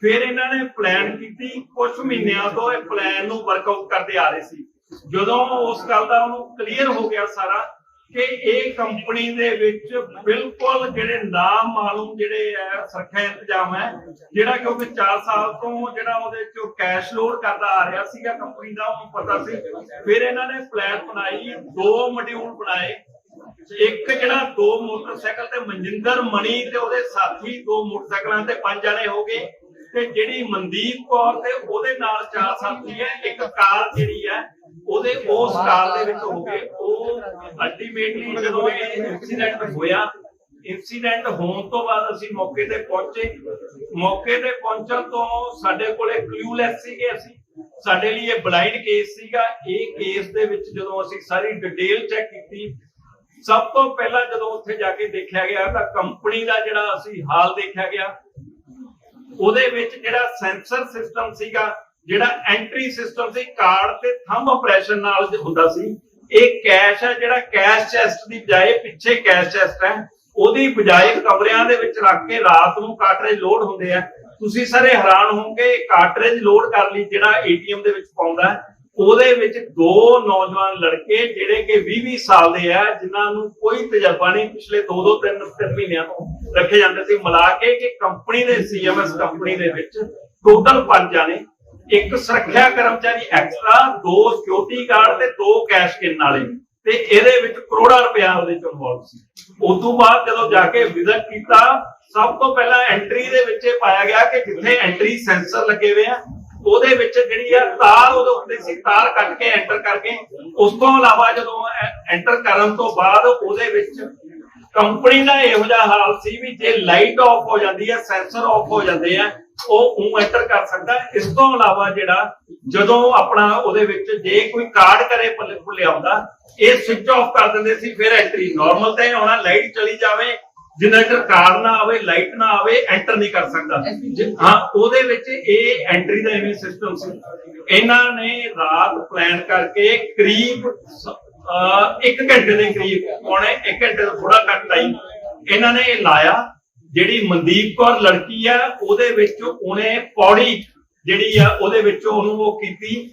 ਫਿਰ ਇਹਨਾਂ ਨੇ ਪਲਾਨ ਕੀਤੀ ਕੁਝ ਮਹੀਨਿਆਂ ਤੋਂ ਇਹ ਪਲਾਨ ਨੂੰ ਵਰਕਆਊਟ ਕਰਦੇ ਆ ਰਹੇ ਸੀ। ਜਦੋਂ ਉਸ ਗੱਲ ਦਾ ਉਹਨੂੰ ਕਲੀਅਰ ਹੋ ਗਿਆ ਸਾਰਾ ਕਿ ਇਹ ਕੰਪਨੀ ਦੇ ਵਿੱਚ ਬਿਲਕੁਲ ਜਿਹੜੇ ਨਾਮ ਮਾਲੂਮ ਜਿਹੜੇ ਹੈ ਸੁਰੱਖਿਆ ਇੰਤਜ਼ਾਮ ਹੈ, ਜਿਹੜਾ ਕਿਉਂਕਿ 4 ਸਾਲ ਤੋਂ ਜਿਹੜਾ ਉਹਦੇ ਚੋਂ ਕੈਸ਼ ਲੋਡ ਕਰਦਾ ਆ ਰਿਹਾ ਸੀਗਾ ਕੰਪਨੀ ਦਾ, ਉਹਨੂੰ ਪਤਾ ਸੀ। ਫਿਰ ਇਹਨਾਂ ਨੇ ਪਲਾਨ ਬਣਾਈ, ਦੋ ਮੋਡਿਊਲ ਬਣਾਏ। ਇੱਕ ਜਿਹੜਾ ਦੋ ਮੋਟਰਸਾਈਕਲ ਤੇ ਮਨਜਿੰਦਰ ਮਣੀ ਤੇ ਉਹਦੇ ਸਾਥੀ ਦੋ ਮੋਟਰਸਾਈਕਲਾਂ ਤੇ ਪੰਜ ਜਣੇ ਹੋ ਗਏ। ਤੇ ਜਿਹੜੀ ਮਨਦੀਪ ਕੌਰ ਤੇ ਉਹਦੇ ਨਾਲ ਚਾਰ ਸਾਥੀ ਹੈ, ਇੱਕ ਕਾਰ ਜਿਹੜੀ ਹੈ ਉਹਦੇ ਉਸ ਕਾਰ ਦੇ ਵਿੱਚ ਹੋ ਗਏ। ਉਹ ਅਲਟੀਮੇਟਲੀ ਜਦੋਂ ਇਹ ਇਨਸੀਡੈਂਟ ਹੋਇਆ ਇਨਸੀਡੈਂਟ ਹੋਣ ਤੋਂ ਬਾਅਦ ਅਸੀਂ ਮੌਕੇ ਤੇ ਪਹੁੰਚੇ। ਮੌਕੇ ਤੇ ਪਹੁੰਚਣ ਤੋਂ ਸਾਡੇ ਕੋਲੇ ਕਲੂਲੈਸ ਸੀਗੇ ਅਸੀਂ। ਸਾਡੇ ਲਈ ਇਹ ਬਲਾਈਂਡ ਕੇਸ ਸੀਗਾ। ਇਹ ਕੇਸ ਦੇ ਵਿੱਚ ਜਦੋਂ ਅਸੀਂ ਸਾਰੀ ਡਿਟੇਲ ਚੈੱਕ ਕੀਤੀ ਸਭ ਤੋਂ ਪਹਿਲਾਂ ਜਦੋਂ ਉੱਥੇ ਜਾ ਕੇ ਦੇਖਿਆ ਗਿਆ ਤਾਂ ਕੰਪਨੀ ਦਾ ਜਿਹੜਾ ਅਸੀਂ ਹਾਲ ਦੇਖਿਆ ਗਿਆ ਉਹਦੇ ਵਿੱਚ ਜਿਹੜਾ ਸੈਂਸਰ ਸਿਸਟਮ ਸੀਗਾ ਜਿਹੜਾ ਐਂਟਰੀ ਸਿਸਟਮ ਸੀ ਕਾਰਡ ਤੇ ਥੰਬ ਆਪਰੇਸ਼ਨ ਨਾਲ ਹੁੰਦਾ ਸੀ, ਇਹ ਕੈਸ਼ ਹੈ, ਜਿਹੜਾ ਕੈਸ਼ ਚੈਸਟ ਦੀ ਬਜਾਏ ਪਿੱਛੇ ਕੈਸ਼ ਚੈਸਟ ਹੈ, ਉਹਦੀ ਬਜਾਏ ਕਮਰਿਆਂ ਦੇ ਵਿੱਚ ਰੱਖ ਕੇ ਰਾਤ ਨੂੰ ਕਾਰਟਰੇਜ ਲੋਡ ਹੁੰਦੇ ਆ। ਤੁਸੀਂ ਸਾਰੇ ਹੈਰਾਨ ਹੋਵੋਗੇ ਕਾਰਟਰੇਜ ਲੋਡ ਕਰ ਲਈ ਜਿਹੜਾ ਏਟੀਐਮ ਦੇ ਵਿੱਚ ਪਾਉਂਦਾ ਉਹਦੇ ਵਿੱਚ ਦੋ ਨੌਜਵਾਨ ਲੜਕੇ, ਜਿਹੜੇ ਕਿ 20-20 ਸਾਲ ਦੇ ਆ, ਜਿਨ੍ਹਾਂ ਨੂੰ ਕੋਈ ਤਜਰਬਾ ਨਹੀਂ, ਪਿਛਲੇ 2-2 3 ਤਿੰਨ ਮਹੀਨਿਆਂ ਤੋਂ ਰੱਖੇ ਜਾਂਦੇ ਸੀ, ਮਿਲਾ ਕੇ ਕਿ ਕੰਪਨੀ ਦੇ ਸੀਐਮਐਸ ਕੰਪਨੀ ਦੇ ਵਿੱਚ ਟੋਟਲ ਪੰਜ ਜਾਣੇ ਇੱਕ ਸੁਰੱਖਿਆ ਕਰਮਚਾਰੀ ਐਕਸਟਰਾ, ਦੋ ਸਿਕਿਉਰਿਟੀ ਗਾਰਡ ਤੇ ਦੋ ਕੈਸ਼ ਗਿਣ ਵਾਲੇ। ਤੇ ਇਹਦੇ ਵਿੱਚ ਕਰੋੜਾਂ ਰੁਪਇਆ ਉਹਦੇ ਚ ਇਨਵੋਲਵ ਸੀ। ਉਸ ਤੋਂ ਬਾਅਦ ਜਦੋਂ ਜਾ ਕੇ ਵਿਜ਼ਿਟ ਕੀਤਾ, ਸਭ ਤੋਂ ਪਹਿਲਾਂ ਐਂਟਰੀ ਦੇ ਵਿੱਚ ਇਹ ਪਾਇਆ ਗਿਆ ਕਿ ਜਿੱਥੇ ਐਂਟਰੀ ਸੈਂਸਰ ਲੱਗੇ ਹੋਏ ਆ, ਉਹਦੇ ਵਿੱਚ ਜਿਹੜੀ ਆ ਤਾਰ ਉਹਦੇ ਉੱਤੇ ਸੀ, ਤਾਰ ਕੱਟ ਕੇ ਐਂਟਰ ਕਰਕੇ, ਉਸ ਤੋਂ ਇਲਾਵਾ ਜਦੋਂ ਐਂਟਰ ਕਰਨ ਤੋਂ ਬਾਅਦ ਉਹਦੇ ਵਿੱਚ ਕੰਪਨੀ ਦਾ ਇਹੋ ਜਿਹਾ ਹਾਲ ਸੀ ਵੀ ਜੇ ਲਾਈਟ ਆਫ ਹੋ ਜਾਂਦੀ ਹੈ ਸੈਂਸਰ ਆਫ ਹੋ ਜਾਂਦੇ ਆ ਉਹ ਉਹ ਐਂਟਰ ਕਰ ਸਕਦਾ ਇਸ ਤੋਂ ਇਲਾਵਾ ਜਿਹੜਾ ਜਦੋਂ ਆਪਣਾ ਉਹਦੇ ਵਿੱਚ ਜੇ ਕੋਈ ਕਾਰਡ ਕਰੇ ਭੁੱਲ ਭੁੱਲਿਆ ਇਹ ਸਵਿਚ ਆਫ ਕਰ ਦਿੰਦੇ ਸੀ, ਫਿਰ ਐਂਟਰੀ ਨਾਰਮਲ ਤੇ ਹੋਣਾ ਲਾਈਟ ਚਲੀ ਜਾਵੇ। ਜਿੰਨਾ ਚਿਰ ਕਾਰ ਨਾ ਆਵੇ ਲਾਈਟ ਨਾ ਆਵੇ ਐਂਟਰ ਨਹੀਂ ਕਰ ਸਕਦਾ। ਹਾਂ, ਉਹਦੇ ਵਿੱਚ ਇਹ ਐਂਟਰੀ ਦਾ ਇਵੇਂ ਸਿਸਟਮ ਸੀ। ਇਹਨਾਂ ਨੇ ਰਾਤ ਪਲਾਨ ਕਰਕੇ ਕਰੀਬ ਸ- ਇੱਕ ਘੰਟੇ ਦੇ ਕਰੀਬ, ਪੌਣੇ ਇੱਕ ਘੰਟੇ ਤੋਂ ਥੋੜਾ ਘੱਟ ਟਾਈਮ ਇਹਨਾਂ ਨੇ ਇਹ ਲਾਇਆ। ਜਿਹੜੀ ਮਨਦੀਪ ਕੌਰ ਲੜਕੀ ਆ, ਉਹਦੇ ਵਿੱਚ ਉਹਨੇ ਪੌੜੀ ਜਿਹੜੀ ਆ, ਉਹਦੇ ਵਿੱਚੋਂ ਉਹਨੂੰ ਉਹ ਕੀਤੀ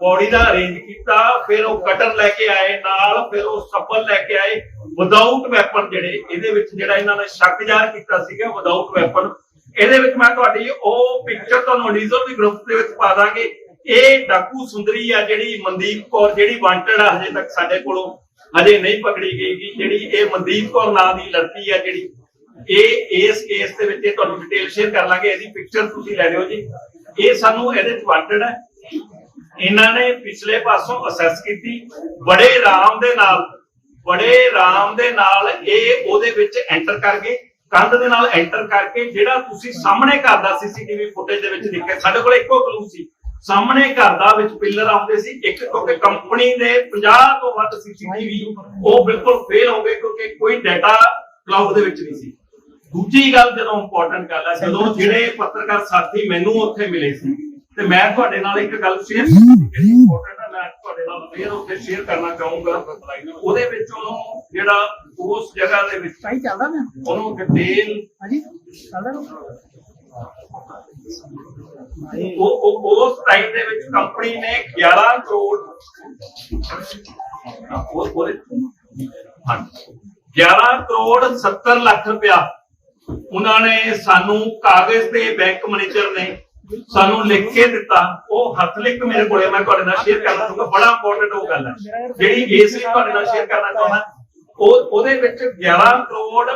ਬੋਡੀ ਦਾ ਅਰੇਂਜ ਕੀਤਾ, ਫਿਰ ਉਹ ਕਟਰ ਲੈ ਕੇ ਆਏ ਨਾਲ, ਫਿਰ ਉਹ ਸੱਬਲ ਲੈ ਕੇ ਆਏ ਵਿਦਆਊਟ ਵੈਪਨ ਜਿਹੜੇ, ਇਹਦੇ ਵਿੱਚ ਜਿਹੜਾ ਇਹਨਾਂ ਨੇ ਸ਼ੱਕ ਜ਼ਾਹਰ ਕੀਤਾ ਸੀਗਾ ਵਿਦਆਊਟ ਵੈਪਨ ਇਹਦੇ ਵਿੱਚ ਮੈਂ ਤੁਹਾਡੀ ਉਹ ਪਿਕਚਰ ਤੁਹਾਨੂੰ ਡੀਜ਼ਲ ਵੀ ਗਰੁੱਪ ਦੇ ਵਿੱਚ ਪਾ ਦਾਂਗੇ। ਇਹ ਡਾਕੂ ਸੁੰਦਰੀ ਆ ਜਿਹੜੀ ਮਨਦੀਪ ਕੌਰ, ਜਿਹੜੀ ਵਾਂਟਡ ਆ, ਹਜੇ ਤੱਕ ਸਾਡੇ ਕੋਲੋਂ ਹਜੇ ਨਹੀਂ ਪਕੜੀ ਗਈ ਜਿਹੜੀ ਇਹ ਮਨਦੀਪ ਕੌਰ ਨਾਂ ਦੀ ਲੜਕੀ ਆ ਜਿਹੜੀ ਇਹ, ਇਸ ਕੇਸ ਦੇ ਵਿੱਚ ਤੁਹਾਨੂੰ ਡਿਟੇਲ ਸ਼ੇਅਰ ਕਰ ਲਾਂਗੇ, ਇਹਦੀ ਪਿਕਚਰ ਤੁਸੀਂ ਲੈ ਲਿਓ ਜੀ। ਇਹ ਸਾਨੂੰ ਇਹਦੇ ਚ ਵਾਂਟਡ ਹੈ। ਇਹਨਾਂ ਨੇ ਪਿਛਲੇ ਪਾਸੋਂ ਅਸੈਸ ਕੀਤੀ। ਬੜੇ ਆਰਾਮ ਦੇ ਨਾਲ, ਬੜੇ ਆਰਾਮ ਦੇ ਨਾਲ ਇਹ ਉਹਦੇ ਵਿੱਚ ਐਂਟਰ ਕਰ ਗਏ। ਕੰਧ ਦੇ ਨਾਲ ਐਂਟਰ ਕਰਕੇ ਜਿਹੜਾ ਤੁਸੀਂ ਸਾਹਮਣੇ ਘਰ ਦਾ ਸੀਸੀਟੀਵੀ ਫੁਟੇਜ ਦੇ ਵਿੱਚ ਦੇਖਿਆ, ਸਾਡੇ ਕੋਲ ਇੱਕੋ ਕਲੂ ਸੀ। ਸਾਹਮਣੇ ਘਰ ਦਾ ਵਿੱਚ ਪਿੱਲਰ ਆਉਂਦੇ ਸੀ। ਇੱਕ ਕਿਉਂਕਿ ਕੰਪਨੀ ਦੇ 50 ਤੋਂ ਵੱਧ ਸੀਸੀਟੀਵੀ ਉਹ ਬਿਲਕੁਲ ਫੇਲ ਹੋ ਗਏ ਕਿਉਂਕਿ ਕੋਈ ਡਾਟਾ ਕਲਾਉਡ ਦੇ ਵਿੱਚ ਨਹੀਂ ਸੀ। ਦੂਜੀ ਗੱਲ ਜਦੋਂ ਇੰਪੋਰਟੈਂਟ ਗੱਲ ਹੈ ਜਦੋਂ ਜਿਹੜੇ ਪੱਤਰਕਾਰ ਸਾਥੀ ਮੈਨੂੰ ਉੱਥੇ ਮਿਲੇ ਸੀ ਤੇ ਮੈਂ ਤੁਹਾਡੇ ਨਾਲ ਇੱਕ ਗੱਲ ਸ਼ੇਅਰ ਕੀਤੀ ਇੰਪੋਰਟੈਂਟ ਹੈ। ਮੈਂ ਤੁਹਾਡੇ ਨਾਲ ਫੇਰ ਉੱਥੇ ਸ਼ੇਅਰ ਕਰਨਾ ਚਾਹੂੰਗਾ। ਉਹਦੇ ਵਿੱਚ ਉਹਨੂੰ ਜਿਹੜਾ ਉਸ ਜਗ੍ਹਾ ਦੇ ਵਿੱਚ ਭਾਈ ਚੱਲਦਾ ਮੈਂ ਉਹਨੂੰ ਡਿਟੇਲ ਹਾਂਜੀ ਚੱਲਦਾ ਨਾ ਉਹ ਉਹ- ਉਸ ਟਾਈਮ ਦੇ ਵਿੱਚ ਕੰਪਨੀ ਨੇ 11 ਕਰੋੜ ਉਹ ਉਹਦੇ ਹਾਂ 11 ਕਰੋੜ 70 ਲੱਖ ਰੁਪਇਆ ਉਹਨਾਂ ਨੇ ਸਾਨੂੰ ਕਾਗਜ਼ ਤੇ ਬੈਂਕ ਮੈਨੇਜਰ ਨੇ ਸਾਨੂੰ ਲਿਖ ਕੇ ਦਿੱਤਾ। ਉਹ ਹੱਥ ਲਿਖ ਮੇਰੇ ਕੋਲੇ, ਮੈਂ ਤੁਹਾਡੇ ਨਾਲ ਸ਼ੇਅਰ ਕਰਨਾ ਚਾਹੁੰਦਾ, ਬੜਾ ਇੰਪੋਰਟੈਂਟ ਉਹ ਗੱਲ ਹੈ। ਜਿਹੜੀ ਇਸ ਲਈ ਤੁਹਾਡੇ ਨਾਲ ਸ਼ੇਅਰ ਕਰਨਾ ਚਾਹੁੰਦਾ, ਉਹ ਉਹਦੇ ਵਿੱਚ 11 ਕਰੋੜ,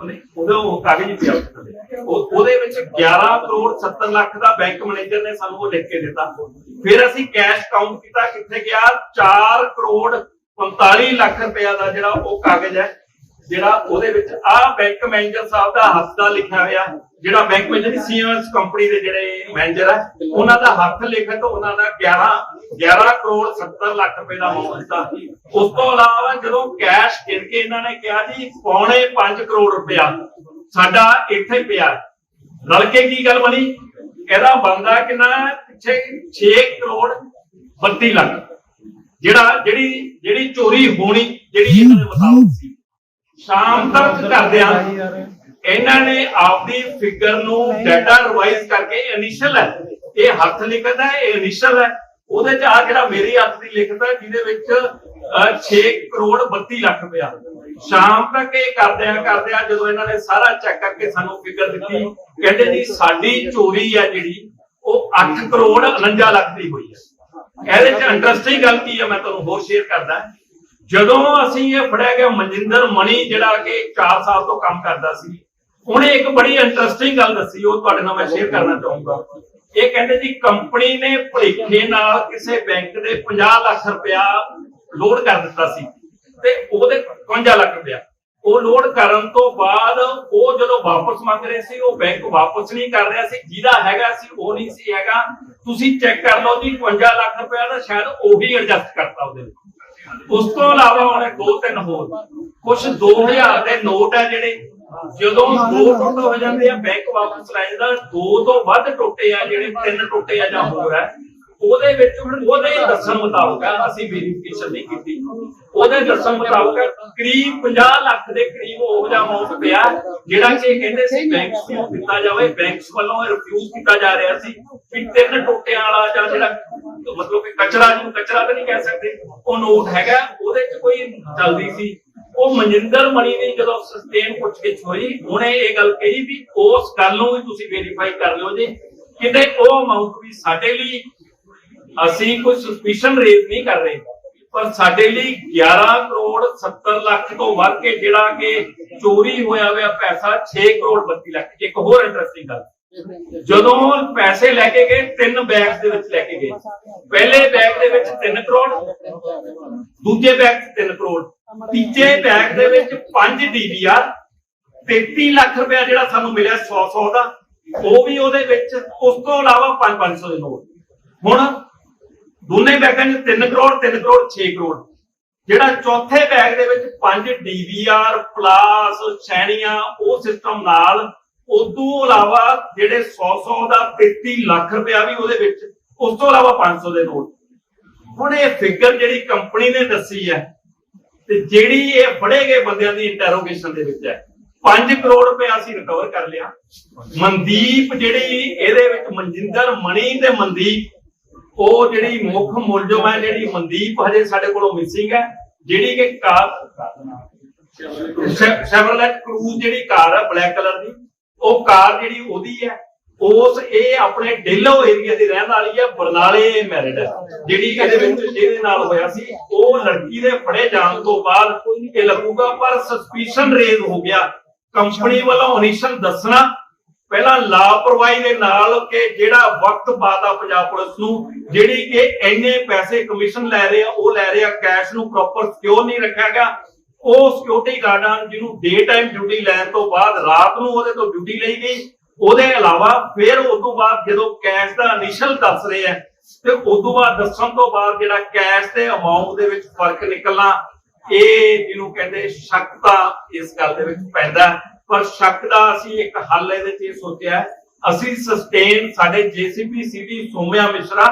ਉਹਨੇ ਉਹ ਕਾਗਜ਼ ਪਿਆ ਉਹਦੇ ਵਿੱਚ 11 ਕਰੋੜ 70 ਲੱਖ ਦਾ ਬੈਂਕ ਮੈਨੇਜਰ ਨੇ ਸਾਨੂੰ ਉਹ ਲਿਖ ਕੇ ਦਿੱਤਾ। ਫਿਰ ਅਸੀਂ ਕੈਸ਼ ਕਾਊਂਟ ਕੀਤਾ, ਕਿੱਥੇ ਗਿਆ? 4 ਕਰੋੜ 45 ਲੱਖ ਰੁਪਇਆ ਦਾ ਜਿਹੜਾ ਉਹ ਕਾਗਜ਼ ਹੈ। ਜਿਹੜਾ ਉਹਦੇ ਵਿੱਚ ਆਹ ਬੈਂਕ ਮੈਨੇਜਰ ਸਾਹਿਬ ਦਾ ਹੱਥ ਦਾ ਲਿਖਿਆ ਹੋਇਆ, ਜਿਹੜਾ ਬੈਂਕ ਮੈਨੇਜਰ ਸੀਐਮਐਸ ਕੰਪਨੀ ਦੇ ਜਿਹੜੇ ਮੈਨੇਜਰ ਹੈ ਉਹਨਾਂ ਦਾ ਹੱਥ ਲਿਖਤ ਉਹਨਾਂ ਦਾ 11 11 ਕਰੋੜ 70 ਲੱਖ ਰੁਪਏ ਦਾ ਅਮਾਉਂਟ ਉਸ ਤੋਂ ਇਲਾਵਾ ਜਦੋਂ ਕੈਸ਼ ਗਿਣ ਕੇ ਇਹਨਾਂ ਨੇ ਕਿਹਾ ਜੀ, ਪੌਣੇ 5 ਕਰੋੜ ਰੁਪਇਆ ਸਾਡਾ ਇੱਥੇ ਪਿਆ। ਰਲ ਕੇ ਕੀ ਗੱਲ ਬਣੀ? ਇਹਦਾ ਬੰਦਾ ਕਿੰਨਾ ਹੈ? ਪਿੱਛੇ 6 ਕਰੋੜ 32 ਲੱਖ। ਜਿਹੜਾ, ਜਿਹੜੀ ਜਿਹੜੀ ਚੋਰੀ ਹੋਣੀ, ਜਿਹੜੀ ਇਹਨਾਂ ਦੇ ਮੁਤਾਬਕ ਸੀ। ਸ਼ਾਮ ਤੱਕ ਕਰਦਿਆਂ ਇਹਨਾਂ ਨੇ ਆਪਦੀ ਫਿਗਰ ਨੂੰ ਡਾਟਾ ਰਿਵਾਈਜ਼ ਕਰਕੇ ਇਨੀਸ਼ੀਅਲ ਹੈ। ਇਹ ਹੱਥ ਲਿਖਤ ਹੈ, ਇਹ ਇਨੀਸ਼ੀਅਲ ਹੈ। ਉਹਦੇ ਚ ਆ ਜਿਹੜਾ ਮੇਰੀ ਹੱਥ ਦੀ ਲਿਖਤ ਜਿਹਦੇ ਵਿੱਚ 6 ਕਰੋੜ 32 ਲੱਖ ਰੁਪਇਆ। ਸ਼ਾਮ ਤੱਕ ਇਹ ਕਰਦਿਆਂ ਕਰਦਿਆਂ ਜਦੋਂ ਇਹਨਾਂ ਨੇ ਸਾਰਾ ਚੈੱਕ ਕਰਕੇ ਸਾਨੂੰ ਫਿਗਰ ਦਿੱਤੀ। ਕਹਿੰਦੇ ਜੀ, ਸਾਡੀ ਚੋਰੀ ਹੈ ਜਿਹੜੀ, ਉਹ 8 ਕਰੋੜ 49 ਲੱਖ ਦੀ ਹੋਈ ਹੈ। ਇਹਦੇ ਚ ਇੰਟਰਸਟਿੰਗ ਗੱਲ ਕੀ ਹੈ ਮੈਂ ਤੁਹਾਨੂੰ ਹੋਰ ਸ਼ੇਅਰ ਕਰਦਾ। ਜਦੋਂ ਅਸੀਂ ਇਹ ਫੜਿਆ ਗਿਆ ਮਨਜਿੰਦਰ ਮਣੀ, ਜਿਹੜਾ ਕਿ 4 ਸਾਲ ਤੋਂ ਕੰਮ ਕਰਦਾ ਸੀ, ਉਹਨੇ ਇੱਕ ਬੜੀ ਇੰਟਰਸਟਿੰਗ ਗੱਲ ਦੱਸੀ, ਉਹ ਤੁਹਾਡੇ ਨਾਲ ਮੈਂ ਸ਼ੇਅਰ ਕਰਨਾ ਚਾਹੂੰਗਾ। ਇਹ ਕਹਿੰਦੇ ਜੀ ਕੰਪਨੀ ਨੇ ਭਲੇਖੇ ਨਾਲ ਕਿਸੇ ਬੈਂਕ ਦੇ 50 ਲੱਖ ਰੁਪਇਆ ਲੋਡ ਕਰ ਦਿੱਤਾ ਸੀ ਤੇ ਉਹਦੇ 51 ਲੱਖ ਰੁਪਇਆ। ਉਹ ਲੋਡ ਕਰਨ ਤੋਂ ਬਾਅਦ ਉਹ ਜਦੋਂ ਵਾਪਸ ਮੰਗ ਰਹੇ ਸੀ, ਉਹ ਬੈਂਕ ਵਾਪਸ ਨਹੀਂ ਕਰ ਰਿਹਾ ਸੀ, ਜਿਹਦਾ ਹੈਗਾ ਸੀ, ਉਹ ਨਹੀਂ ਸੀ ਹੈਗਾ। ਤੁਸੀਂ ਚੈੱਕ ਕਰ ਲਓ ਜੀ 51 ਲੱਖ ਰੁਪਇਆ ਦਾ ਸ਼ਾਇਦ ਉਹੀ ਐਡਜਸਟ ਕਰਤਾ ਉਹਦੇ ਵਿੱਚ। ਉਸ ਤੋਂ ਇਲਾਵਾ ਉਹਨੇ ਦੋ ਤਿੰਨ ਹੋਰ। ਕੁਝ 2000 ਦੇ ਨੋਟ ਆ ਜਿਹੜੇ, ਜਦੋਂ ਦੋ ਟੁੱਟ ਹੋ ਜਾਂਦੇ ਆ ਬੈਂਕ ਵਾਪਸ ਲੈ ਜਾਂਦਾ, ਦੋ ਤੋਂ ਵੱਧ ਟੁੱਟੇ ਆ ਜਿਹੜੇ ਤਿੰਨ ਟੁੱਟੇ ਆ ਜਾਂ ਹੋਰ ਆ। ਉਹਦੇ ਵਿੱਚ ਉਹਦੇ ਦੱਸਣ ਮੁਤਾਬਕ ਅਸੀਂ ਵੈਰੀਫਿਕੇਸ਼ਨ ਨਹੀਂ ਕੀਤੀ। ਉਹਦੇ ਦੱਸਣ ਮੁਤਾਬਕ ਕਰੀਬ 50 ਲੱਖ ਦੇ ਕਰੀਬ ਉਹ ਜਿਹਾ ਅਮਾਉਂਟ ਪਿਆ ਜਿਹੜਾ ਕਿ ਕਹਿੰਦੇ ਸੀ ਬੈਂਕਸ ਨੂੰ ਦਿੱਤਾ ਜਾਵੇ ਬੈਂਕਸ ਵੱਲੋਂ ਰਿਫਿਊਜ਼ ਕੀਤਾ ਜਾ ਰਿਹਾ ਸੀ। ਕਿ ਤਿੰਨ ਟੁੱਟਿਆਂ ਵਾਲਾ ਜਾਂ ਜਿਹੜਾ ਮਤਲਬ ਕਿ ਕਚਰਾ ਜਿਹਨੂੰ ਕਚਰਾ ਤਾਂ ਨਹੀਂ ਕਹਿ ਸਕਦੇ, ਉਹ ਨੋਟ ਹੈਗਾ, ਉਹਦੇ 'ਚ ਕੋਈ ਚੱਲਦੀ ਸੀ। ਉਹ ਮਨਿੰਦਰ ਮਣੀ ਦੀ ਜਦੋਂ ਸਸਟੇਨ ਪੁੱਛਗਿੱਛ ਹੋਈ, ਉਹਨੇ ਇਹ ਗੱਲ ਕਹੀ ਵੀ ਉਸ ਗੱਲ ਨੂੰ ਵੀ ਤੁਸੀਂ ਵੈਰੀਫਾਈ ਕਰ ਲਿਓ ਜੀ। ਕਿਤੇ ਉਹ ਅਮਾਉਂਟ ਵੀ ਸਾਡੇ ਲਈ ਅਸੀਂ ਕੋਈ ਸਸਪੀਸ਼ਨ ਰੇਜ਼ ਨਹੀਂ ਕਰ ਰਹੇ। ਪਰ ਸਾਡੇ ਲਈ 11 ਕਰੋੜ 70 ਲੱਖ ਤੋਂ ਵੱਧ ਕੇ ਜਿਹੜਾ ਕਿ ਚੋਰੀ ਹੋਇਆ ਹੋਇਆ ਪੈਸਾ 6 ਕਰੋੜ 32 ਲੱਖ। ਇੱਕ ਹੋਰ ਇੰਟਰਸਟਿੰਗ ਗੱਲ। ਜਦੋਂ ਪੈਸੇ ਲੈ ਕੇ ਗਏ, ਤਿੰਨ ਬੈਗਸ ਦੇ ਵਿੱਚ ਲੈ ਕੇ ਗਏ। ਪਹਿਲੇ ਬੈਗ ਦੇ ਵਿੱਚ 3 ਕਰੋੜ, ਦੂਜੇ ਬੈਗ 'ਚ 3 ਕਰੋੜ, ਤੀਜੇ ਬੈਗ ਦੇ ਵਿੱਚ 5 ਡੀਵੀਆਰ 33 ਲੱਖ ਰੁਪਇਆ ਜਿਹੜਾ ਸਾਨੂੰ ਮਿਲਿਆ 100 100 ਦਾ, ਉਹ ਵੀ ਉਹਦੇ ਵਿੱਚ, ਉਸ ਤੋਂ ਇਲਾਵਾ 5 500 ਦੇ ਨੋਟ। ਹੁਣ ਦੋਨੇ ਬੈਗਾਂ 'ਚ 3 ਕਰੋੜ 3 ਕਰੋੜ 6 ਕਰੋੜ। ਜਿਹੜਾ ਚੌਥੇ ਬੈਗ ਦੇ ਵਿੱਚ ਪੰਜ ਡੀਵੀਆਰ ਪਲਾਸ ਛੈਣੀਆਂ ਉਹ ਸਿਸਟਮ ਨਾਲ, ਉਦੋਂ ਇਲਾਵਾ ਜਿਹੜੇ 100 100 ਦਾ 33 ਲੱਖ ਰੁਪਇਆ ਵੀ ਉਹਦੇ ਵਿੱਚ, ਉਸ ਤੋਂ ਇਲਾਵਾ 500 ਦੇ ਨੋਟ। ਹੁਣ ਇਹ ਫਿਗਰ ਜਿਹੜੀ ਕੰਪਨੀ ਨੇ ਦੱਸੀ ਹੈ, ਤੇ ਜਿਹੜੀ ਇਹ ਫੜੇ ਗਏ ਬੰਦਿਆਂ ਦੀ ਇੰਟਰੋਗੇਸ਼ਨ ਦੇ ਵਿੱਚ ਹੈ। 5 ਕਰੋੜ ਰੁਪਇਆ ਅਸੀਂ ਰਿਕਵਰ ਕਰ ਲਿਆ। ਮਨਦੀਪ ਜਿਹੜੀ, ਇਹਦੇ ਵਿੱਚ ਮਨਜਿੰਦਰ ਮਣੀ ਤੇ ਮਨਦੀਪ ਉਹ ਜਿਹੜੀ ਮੁੱਖ ਮੁਲਜ਼ਮ ਹੈ, ਜਿਹੜੀ ਮਨਦੀਪ ਹਜੇ ਸਾਡੇ ਕੋਲੋਂ ਮਿਸਿੰਗ ਹੈ, ਜਿਹੜੀ ਕਿ ਕਾਰ ਸ਼ੈਵਰਲੈਟ ਕਰੂਜ਼ ਜਿਹੜੀ ਕਾਰ ਹੈ ਬਲੈਕ ਕਲਰ ਦੀ, ਉਹ ਕਾਰ ਜਿਹੜੀ ਉਹਦੀ ਹੈ, ਉਸ ਇਹ ਆਪਣੇ ਡੇਲੋ ਏਰੀਆ ਦੀ ਰਹਿਣ ਵਾਲੀ ਹੈ, ਬਰਨਾਲੇ ਮੈਰਿਡ ਹੈ। ਜਿਹੜੀ ਇਹਦੇ ਵਿੱਚ ਜਿਹਦੇ ਨਾਲ ਹੋਇਆ ਸੀ, ਉਹ ਲੜਕੀ ਦੇ ਫੜੇ ਜਾਣ ਤੋਂ ਬਾਅਦ ਇਹ ਲੱਗੂਗਾ, ਪਰ ਸਸਪੀਸ਼ਨ ਰੇਜ਼ ਹੋ ਗਿਆ। ਕੰਪਨੀ ਵੱਲੋਂ ਇਨੀਸ਼ੀਅਲ ਦੱਸਣਾ ਪਹਿਲਾਂ ਲਾਪਰਵਾਹੀ ਦੇ ਨਾਲ ਕਿ ਜਿਹੜਾ ਵਕਤ ਪਾਤਾ ਪੰਜਾਬ ਪੁਲਿਸ ਨੂੰ, ਜਿਹੜੀ ਕਿ ਇੰਨੇ ਪੈਸੇ ਕਮਿਸ਼ਨ ਲੈ ਰਹੇ ਆ, ਉਹ ਲੈ ਰਹੇ ਆ ਕੈਸ਼ ਨੂੰ ਪ੍ਰੋਪਰ ਸਿਕਿਉਰ ਨਹੀਂ ਰੱਖਿਆ ਗਿਆ। ਉਹ ਸਿਕਿਉਰਿਟੀ ਗਾਰਡਾਂ ਜਿਹਨੂੰ ਡੇ ਟਾਈਮ ਡਿਊਟੀ ਲੈਣ ਤੋਂ ਬਾਅਦ ਰਾਤ ਨੂੰ ਉਹਦੇ ਤੋਂ ਡਿਊਟੀ ਲਈ ਗਈ। ਉਹਦੇ ਇਲਾਵਾ ਫਿਰ ਉਸ ਤੋਂ ਬਾਅਦ ਜਦੋਂ ਕੈਸ਼ ਦਾ ਇਨੀਸ਼ੀਅਲ ਦੱਸ ਰਹੇ ਆ, ਤੇ ਉਸ ਤੋਂ ਬਾਅਦ ਦੱਸਣ ਤੋਂ ਬਾਅਦ ਜਿਹੜਾ ਕੈਸ਼ ਤੇ ਅਮਾਉਂਟ ਦੇ ਵਿੱਚ ਫ਼ਰਕ ਨਿਕਲਣਾ, ਇਹ ਜਿਹਨੂੰ ਕਹਿੰਦੇ ਸ਼ੱਕ ਤਾਂ ਇਸ ਗੱਲ ਦੇ ਵਿੱਚ ਪੈਂਦਾ। ਪਰ ਸ਼ੱਕ ਦਾ ਅਸੀਂ ਇੱਕ ਹੱਲ ਇਹਦੇ 'ਚ ਸੋਚਿਆ ਹੈ। ਅਸੀਂ ਸਸਟੇਨ ਸਾਡੇ ਜੀਸੀਪੀ ਸਿਟੀ ਸੋਮਿਆ ਮਿਸ਼ਰਾ,